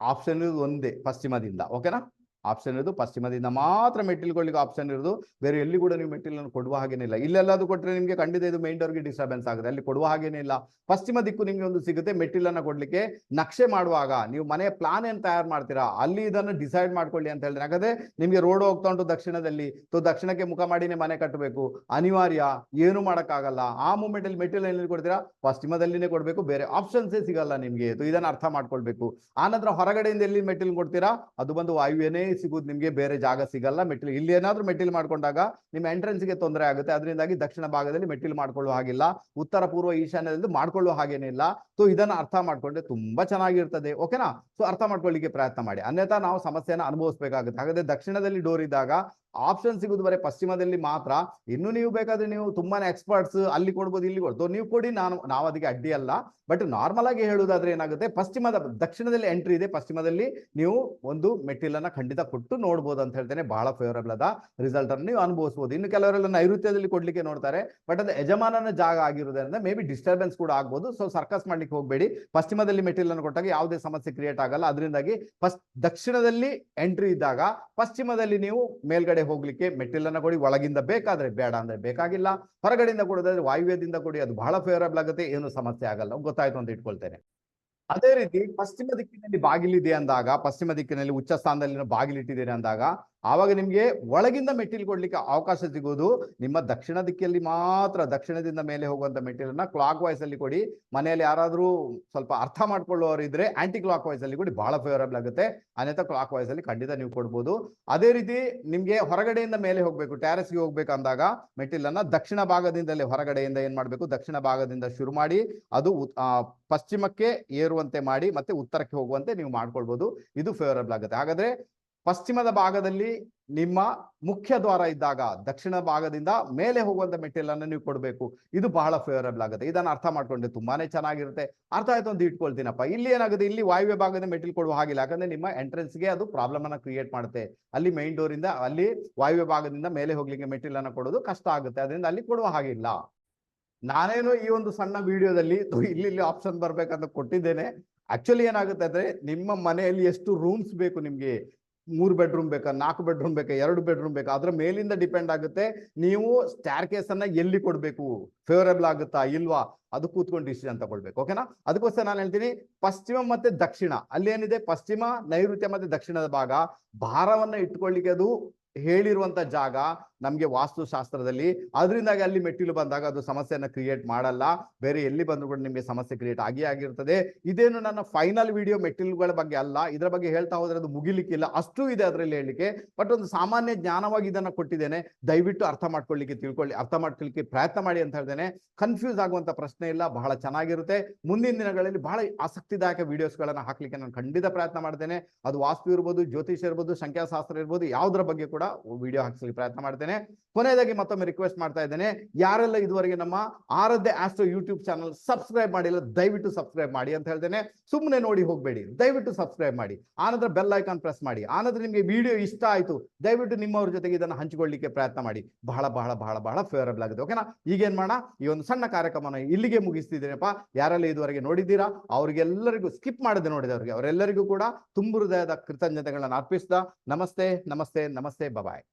ಆಪ್ಷನ್ ಒಂದೇ, ಪಶ್ಚಿಮದಿಂದ. ಓಕೆನಾ ಆಪ್ಷನ್ ಇರೋದು, ಪಶ್ಚಿಮದಿಂದ ಮಾತ್ರ ಮೆಟ್ಟಿಲುಗಳಿಗೆ ಆಪ್ಷನ್ ಇರೋದು. ಬೇರೆ ಎಲ್ಲಿ ಕೂಡ ನೀವು ಮೆಟ್ಟಿಲನ್ನು ಕೊಡುವ ಹಾಗೇನಿಲ್ಲ ಇಲ್ಲೆಲ್ಲಾದ್ರೂ ಕೊಟ್ಟರೆ ನಿಮಗೆ ಖಂಡಿತ ಇದು ಮೈನ್ ಡೋರ್ಗೆ ಡಿಸ್ಟರ್ಬೆನ್ಸ್ ಆಗುತ್ತೆ. ಅಲ್ಲಿ ಕೊಡುವ ಹಾಗೇನೇ ಇಲ್ಲ. ಪಶ್ಚಿಮ ದಿಕ್ಕು ನಿಮಗೆ ಒಂದು ಸಿಗುತ್ತೆ, ಮೆಟ್ಟಿಲನ್ನ ಕೊಡ್ಲಿಕ್ಕೆ ನಕ್ಷೆ ಮಾಡುವಾಗ. ನೀವು ಮನೆಯ ಪ್ಲಾನ್ ಏನು ತಯಾರು ಮಾಡ್ತೀರಾ? ಅಲ್ಲಿ ಇದನ್ನು ಡಿಸೈಡ್ ಮಾಡ್ಕೊಳ್ಳಿ ಅಂತ ಹೇಳಿದ್ರೆ. ಯಾಕಂದ್ರೆ ನಿಮಗೆ ರೋಡ್ ಹೋಗ್ತಾ ಉಂಟು ದಕ್ಷಿಣದಲ್ಲಿ. ಸೊ ದಕ್ಷಿಣಕ್ಕೆ ಮುಖ ಮಾಡಿನೇ ಮನೆ ಕಟ್ಟಬೇಕು. ಅನಿವಾರ್ಯ, ಏನು ಮಾಡೋಕ್ಕಾಗಲ್ಲ. ಆ ಮೂಮೆಂಟ್ ಅಲ್ಲಿ ಮೆಟ್ಟಿಲು ಎಲ್ಲಿ ಕೊಡ್ತೀರಾ? ಪಶ್ಚಿಮದಲ್ಲಿನೇ ಕೊಡಬೇಕು. ಬೇರೆ ಆಪ್ಷನ್ಸೇ ಸಿಗಲ್ಲ ನಿಮಗೆ. ಇದನ್ನು ಇದನ್ನ ಅರ್ಥ ಮಾಡ್ಕೊಳ್ಬೇಕು. ಆನಂತರ ಹೊರಗಡೆಯಿಂದ ಎಲ್ಲಿ ಮೆಟ್ಟಿಲು ಕೊಡ್ತೀರಾ? ಅದು ಬಂದು ವಾಯುವೇನೇ ಸಿಗುದು ನಿಮ್ಗೆ ಬೇರೆ ಜಾಗ ಸಿಗಲ್ಲ, ಮೆಟ್ಟಿಲು ಇಲ್ಲಿ ಏನಾದ್ರೂ ಮೆಟ್ಟಿಲು ಮಾಡ್ಕೊಂಡಾಗ ನಿಮ್ಮ ಎಂಟ್ರೆನ್ಸ್ಗೆ ತೊಂದರೆ ಆಗುತ್ತೆ. ಅದರಿಂದಾಗಿ ದಕ್ಷಿಣ ಭಾಗದಲ್ಲಿ ಮೆಟ್ಟಿಲು ಮಾಡ್ಕೊಳ್ಳುವ ಹಾಗಿಲ್ಲ. ಉತ್ತರ, ಪೂರ್ವ ಈಶಾನ್ಯದಲ್ಲಿ ಮಾಡ್ಕೊಳ್ಳುವ ಹಾಗೇನಿಲ್ಲ ಸೊ ಇದನ್ನ ಅರ್ಥ ಮಾಡ್ಕೊಂಡ್ರೆ ತುಂಬಾ ಚೆನ್ನಾಗಿರ್ತದೆ. ಓಕೆನಾ ಸೊ ಅರ್ಥ ಮಾಡ್ಕೊಳ್ಳಿಕ್ಕೆ ಪ್ರಯತ್ನ ಮಾಡಿ. ಅನ್ಯಥಾ ನಾವು ಸಮಸ್ಯೆಯನ್ನು ಅನುಭವಿಸ್ಬೇಕಾಗುತ್ತೆ. ಹಾಗಾದ್ರೆ ದಕ್ಷಿಣದಲ್ಲಿ ಡೋರ್ ಇದ್ದಾಗ ಆಪ್ಷನ್ ಸಿಗುದು ಬರೀ ಪಶ್ಚಿಮದಲ್ಲಿ ಮಾತ್ರ. ಇನ್ನು ನೀವು ಬೇಕಾದ್ರೆ ನೀವು ತುಂಬಾನೇ ಎಕ್ಸ್ಪರ್ಟ್ಸ್ ಅಲ್ಲಿ ಕೊಡ್ಬೋದು, ಇಲ್ಲಿ ಕೊಡ್ಬೋದು. ನೀವು ಕೊಡಿ, ನಾನು, ನಾವು ಅದಕ್ಕೆ ಅಡ್ಡಿ ಅಲ್ಲ. ಬಟ್ ನಾರ್ಮಲ್ ಆಗಿ ಹೇಳುವುದಾದ್ರೆ ಏನಾಗುತ್ತೆ? ಪಶ್ಚಿಮದ, ದಕ್ಷಿಣದಲ್ಲಿ ಎಂಟ್ರಿ ಇದೆ. ಪಶ್ಚಿಮದಲ್ಲಿ ನೀವು ಒಂದು ಮೆಟ್ಟಿಲನ್ನ ಖಂಡಿತ ಕೊಟ್ಟು ನೋಡ್ಬೋದು ಅಂತ ಹೇಳ್ತೇನೆ. ಬಹಳ ಫೇವರಬಲ್ ಅದ ರಿಸಲ್ಟ್ ಅನ್ನು ನೀವು ಅನುಭವಿಸಬಹುದು ಇನ್ನು ಕೆಲವರೆಲ್ಲ ನೈಋತ್ಯದಲ್ಲಿ ಕೊಡ್ಲಿಕ್ಕೆ ನೋಡ್ತಾರೆ. ಬಟ್ ಅದು ಯಜಮಾನನ ಜಾಗ ಆಗಿರುವುದರಿಂದ ಮೇ ಬಿ ಡಿಸ್ಟರ್ಬೆನ್ಸ್ ಕೂಡ ಆಗ್ಬೋದು. ಸೊ ಸರ್ಕಸ್ ಮಾಡ್ಲಿಕ್ಕೆ ಹೋಗಬೇಡಿ. ಪಶ್ಚಿಮದಲ್ಲಿ ಮೆಟೀರಿಯಲ್ ಕೊಟ್ಟಾಗ ಯಾವುದೇ ಸಮಸ್ಯೆ ಕ್ರಿಯೇಟ್ ಆಗಲ್ಲ. ಅದರಿಂದಾಗಿ ಫಸ್ಟ್ ದಕ್ಷಿಣದಲ್ಲಿ ಎಂಟ್ರಿ ಇದ್ದಾಗ ಪಶ್ಚಿಮದಲ್ಲಿ ನೀವು ಮೇಲ್ಗಡೆ ಹೋಗ್ಲಿಕ್ಕೆ ಮೆಟ್ಟಿಲನ್ನ ಕೊಡಿ, ಒಳಗಿಂದ ಬೇಕಾದ್ರೆ ಬೇಡ ಅಂದ್ರೆ ಬೇಕಾಗಿಲ್ಲ. ಹೊರಗಡೆಯಿಂದ ಕೊಡೋದಾದ್ರೆ ವಾಯುವ್ಯದಿಂದ ಕೊಡಿ, ಅದು ಬಹಳ ಫೇವರಬಲ್ ಆಗುತ್ತೆ, ಏನು ಸಮಸ್ಯೆ ಆಗಲ್ಲ. ಗೊತ್ತಾಯ್ತು ಅಂತ ಇಟ್ಕೊಳ್ತೇನೆ. ಅದೇ ರೀತಿ ಪಶ್ಚಿಮ ದಿಕ್ಕಿನಲ್ಲಿ ಬಾಗಿಲಿದೆ ಅಂದಾಗ, ಪಶ್ಚಿಮ ದಿಕ್ಕಿನಲ್ಲಿ ಉಚ್ಚ ಸ್ಥಾನದಲ್ಲಿ ಬಾಗಿಲಿಟ್ಟಿದ್ದೀರಿ ಅಂದಾಗ ಆವಾಗ ನಿಮಗೆ ಒಳಗಿಂದ ಮೆಟ್ಟಿಲು ಕೊಡ್ಲಿಕ್ಕೆ ಅವಕಾಶ ಸಿಗೋದು ನಿಮ್ಮ ದಕ್ಷಿಣ ದಿಕ್ಕಿಯಲ್ಲಿ ಮಾತ್ರ, ದಕ್ಷಿಣದಿಂದ ಮೇಲೆ ಹೋಗುವಂತ ಮೆಟ್ಟಿಲನ್ನ ಕ್ಲಾಕ್ ವೈಸ್ ಅಲ್ಲಿ ಕೊಡಿ. ಮನೆಯಲ್ಲಿ ಯಾರಾದರೂ ಸ್ವಲ್ಪ ಅರ್ಥ ಮಾಡ್ಕೊಳ್ಳೋರು ಇದ್ರೆ ಆಂಟಿ ಕ್ಲಾಕ್ ವೈಸ್ ಅಲ್ಲಿ ಕೊಡಿ. ಬಹಳ ಫೇವರಬಲ್ ಆಗುತ್ತೆ. ಅನೇಕ ಕ್ಲಾಕ್ ವೈಸ್ ಅಲ್ಲಿ ಖಂಡಿತ ನೀವು ಕೊಡ್ಬೋದು. ಅದೇ ರೀತಿ ನಿಮಗೆ ಹೊರಗಡೆಯಿಂದ ಮೇಲೆ ಹೋಗ್ಬೇಕು. ಅಂದಾಗ ಮೆಟ್ಟಿಲನ್ನ ದಕ್ಷಿಣ ಭಾಗದಿಂದಲೇ ಹೊರಗಡೆಯಿಂದ ಏನ್ ಮಾಡಬೇಕು? ದಕ್ಷಿಣ ಭಾಗದಿಂದ ಶುರು ಮಾಡಿ, ಅದು ಪಶ್ಚಿಮಕ್ಕೆ ಏರುವಂತೆ ಮಾಡಿ ಮತ್ತೆ ಉತ್ತರಕ್ಕೆ ಹೋಗುವಂತೆ ನೀವು ಮಾಡ್ಕೊಳ್ಬಹುದು ಇದು ಫೇವರಬಲ್ ಆಗುತ್ತೆ. ಹಾಗಾದ್ರೆ ಪಶ್ಚಿಮದ ಭಾಗದಲ್ಲಿ ನಿಮ್ಮ ಮುಖ್ಯ ದ್ವಾರ ಇದ್ದಾಗ ದಕ್ಷಿಣ ಭಾಗದಿಂದ ಮೇಲೆ ಹೋಗುವಂತ ಮೆಟೀರಿಯಲ್ ನೀವು ಕೊಡಬೇಕು. ಇದು ಬಹಳ ಫೇವರಬಲ್ ಆಗುತ್ತೆ. ಇದನ್ನ ಅರ್ಥ ಮಾಡ್ಕೊಂಡ್ರೆ ತುಂಬಾನೇ ಚೆನ್ನಾಗಿರುತ್ತೆ. ಅರ್ಥ ಆಯ್ತು ಅಂತ ಇಟ್ಕೊಳ್ತೀನಪ್ಪ. ಇಲ್ಲಿ ಏನಾಗುತ್ತೆ? ಇಲ್ಲಿ ವಾಯುವ್ಯ ಭಾಗದ ಮೆಟೀರಿಯಲ್ ಕೊಡುವ ಹಾಗಿಲ್ಲ. ಯಾಕಂದ್ರೆ ನಿಮ್ಮ ಎಂಟ್ರೆನ್ಸ್ಗೆ ಅದು ಪ್ರಾಬ್ಲಮ್ ಅನ್ನ ಕ್ರಿಯೇಟ್ ಮಾಡುತ್ತೆ. ಅಲ್ಲಿ ಮೈನ್ ಡೋರ್ ಇಂದ, ಅಲ್ಲಿ ವಾಯುವ್ಯ ಭಾಗದಿಂದ ಮೇಲೆ ಹೋಗ್ಲಿಕ್ಕೆ ಮೆಟೀರಿಯಲ್ ಅನ್ನ ಕೊಡೋದು ಕಷ್ಟ ಆಗುತ್ತೆ. ಅದರಿಂದ ಅಲ್ಲಿ ಕೊಡುವ ಹಾಗಿಲ್ಲ. ನಾನೇನು ಈ ಒಂದು ಸಣ್ಣ ವಿಡಿಯೋದಲ್ಲಿ ಇಲ್ಲಿ ಇಲ್ಲಿ ಆಪ್ಷನ್ ಬರ್ಬೇಕಂತ ಕೊಟ್ಟಿದ್ದೇನೆ. ಆಕ್ಚುಲಿ ಏನಾಗುತ್ತೆ ಅಂದ್ರೆ ನಿಮ್ಮ ಮನೆಯಲ್ಲಿ ಎಷ್ಟು ರೂಮ್ಸ್ ಬೇಕು ನಿಮ್ಗೆ? ಮೂರು ಬೆಡ್ರೂಮ್ ಬೇಕಾ, ನಾಲ್ಕು ಬೆಡ್ರೂಮ್ ಬೇಕಾ, ಎರಡು ಬೆಡ್ರೂಮ್ ಬೇಕಾ, ಅದ್ರ ಮೇಲಿಂದ ಡಿಪೆಂಡ್ ಆಗುತ್ತೆ ನೀವು ಸ್ಟ್ಯಾರ್ ಕೇಸ್ ಅನ್ನ ಎಲ್ಲಿ ಕೊಡ್ಬೇಕು? ಫೇವರೇಬಲ್ ಆಗುತ್ತಾ, ಇಲ್ವಾ? ಅದು ಕೂತ್ಕೊಂಡು ಡಿಸಿಷನ್ ತಗೊಳ್ಬೇಕು ಓಕೆನಾ ಅದಕ್ಕೋಸ್ಕರ ನಾನು ಹೇಳ್ತೀನಿ, ಪಶ್ಚಿಮ ಮತ್ತೆ ದಕ್ಷಿಣ, ಅಲ್ಲಿ ಏನಿದೆ? ಪಶ್ಚಿಮ, ನೈಋತ್ಯ ಮತ್ತೆ ದಕ್ಷಿಣದ ಭಾಗ, ಭಾರವನ್ನ ಇಟ್ಕೊಳ್ಳಿಕ್ಕೆ ಅದು ಹೇಳಿರುವಂತ ಜಾಗ ನಮ್ಗೆ ವಾಸ್ತುಶಾಸ್ತ್ರದಲ್ಲಿ. ಅದರಿಂದಾಗಿ ಅಲ್ಲಿ ಮೆಟ್ಟಿಲು ಬಂದಾಗ ಅದು ಸಮಸ್ಯೆಯನ್ನು ಕ್ರಿಯೇಟ್ ಮಾಡಲ್ಲ. ಬೇರೆ ಎಲ್ಲಿ ಬಂದರೂ ಕೂಡ ನಿಮಗೆ ಸಮಸ್ಯೆ ಕ್ರಿಯೇಟ್ ಆಗಿ ಆಗಿರ್ತದೆ. ಇದೇನು ನನ್ನ ಫೈನಲ್ ವಿಡಿಯೋ ಮೆಟ್ಟಿಲುಗಳ ಬಗ್ಗೆ ಅಲ್ಲ. ಇದರ ಬಗ್ಗೆ ಹೇಳ್ತಾ ಹೋದರೆ ಅದು ಮುಗಿಲಿಕ್ಕಿಲ್ಲ. ಅಷ್ಟು ಇದೆ ಅದರಲ್ಲಿ ಹೇಳಲಿಕ್ಕೆ. ಬಟ್ ಒಂದು ಸಾಮಾನ್ಯ ಜ್ಞಾನವಾಗಿ ಇದನ್ನು ಕೊಟ್ಟಿದ್ದೇನೆ. ದಯವಿಟ್ಟು ಅರ್ಥ ಮಾಡ್ಕೊಳ್ಳಿಕ್ಕೆ ತಿಳ್ಕೊಳ್ಳಿ. ಅರ್ಥ ಮಾಡ್ಕೊಳ್ಳಿಕ್ಕೆ ಪ್ರಯತ್ನ ಮಾಡಿ ಅಂತ ಹೇಳ್ತೇನೆ. ಕನ್ಫ್ಯೂಸ್ ಆಗುವಂತ ಪ್ರಶ್ನೆ ಇಲ್ಲ. ಬಹಳ ಚೆನ್ನಾಗಿರುತ್ತೆ. ಮುಂದಿನ ದಿನಗಳಲ್ಲಿ ಬಹಳ ಆಸಕ್ತಿದಾಯಕ ವಿಡಿಯೋಸ್ಗಳನ್ನ ಹಾಕ್ಲಿಕ್ಕೆ ನಾನು ಖಂಡಿತ ಪ್ರಯತ್ನ ಮಾಡ್ತೇನೆ. ಅದು ವಾಸ್ತು ಇರ್ಬೋದು ಜ್ಯೋತಿಷ ಇರ್ಬೋದು, ಸಂಖ್ಯಾಶಾಸ್ತ್ರ ಇರ್ಬೋದು, ಯಾವುದ್ರ ಬಗ್ಗೆ ಕೂಡ ವಿಡಿಯೋ ಹಾಕ್ಸಲಿಕ್ಕೆ ಪ್ರಯತ್ನ ಮಾಡ್ತೇನೆ. ಕೊನೆಯದಾಗಿ ಮತ್ತೊಮ್ಮೆ ರಿಕ್ವೆಸ್ಟ್ ಮಾಡ್ತಾ ಇದ್ದೇನೆ. ಯಾರೆಲ್ಲ ಇದುವರೆಗೆ ನಮ್ಮ Aaradhya Astro YouTube channel subscribe ಮಾಡಿಲ್ಲ, ದಯವಿಟ್ಟು ಸಬ್ಸ್ಕ್ರೈಬ್ ಮಾಡಿ ಅಂತ ಹೇಳ್ತೇನೆ. ಸುಮ್ಮನೆ ನೋಡಿ ಹೋಗಬೇಡಿ. ದಯವಿಟ್ಟು ಸಬ್ಸ್ಕ್ರೈಬ್ ಮಾಡಿ. ಆನಂತರ ಬೆಲ್ ಐಕಾನ್ ಪ್ರೆಸ್ ಮಾಡಿ. ಆನಂತರ ನಿಮಗೆ ವಿಡಿಯೋ ಇಷ್ಟ ಆಯ್ತು, ದಯವಿಟ್ಟು ನಿಮ್ಮವ್ರ ಜೊತೆಗೆ ಇದನ್ನು ಹಂಚಿಕೊಳ್ಳಿಕ್ಕೆ ಪ್ರಯತ್ನ ಮಾಡಿ. ಬಹಳ ಬಹಳ ಬಹಳ ಬಹಳ ಫೇವರಬಲ್ ಆಗಿದೆ ಓಕೆನಾ ಈಗೇನ್ ಮಾಡೋಣ? ಈ ಒಂದು ಸಣ್ಣ ಕಾರ್ಯಕ್ರಮನ ಇಲ್ಲಿಗೆ ಮುಗಿಸ್ತಿದ್ದೀನಪ್ಪ. ಯಾರೆಲ್ಲ ಇದುವರೆಗೆ ನೋಡಿದ್ದೀರಾ? ಅವರಿಗೆಲ್ಲರಿಗೂ ಸ್ಕಿಪ್ ಮಾಡದೆ ನೋಡಿದವರಿಗೆ ಅವರೆಲ್ಲರಿಗೂ ಕೂಡ ತುಂಬು ಹೃದಯದ ಕೃತಜ್ಞತೆಗಳನ್ನು ಅರ್ಪಿಸ್ತಾ ನಮಸ್ತೆ ನಮಸ್ತೆ ನಮಸ್ತೆ ಬಬಾಯ್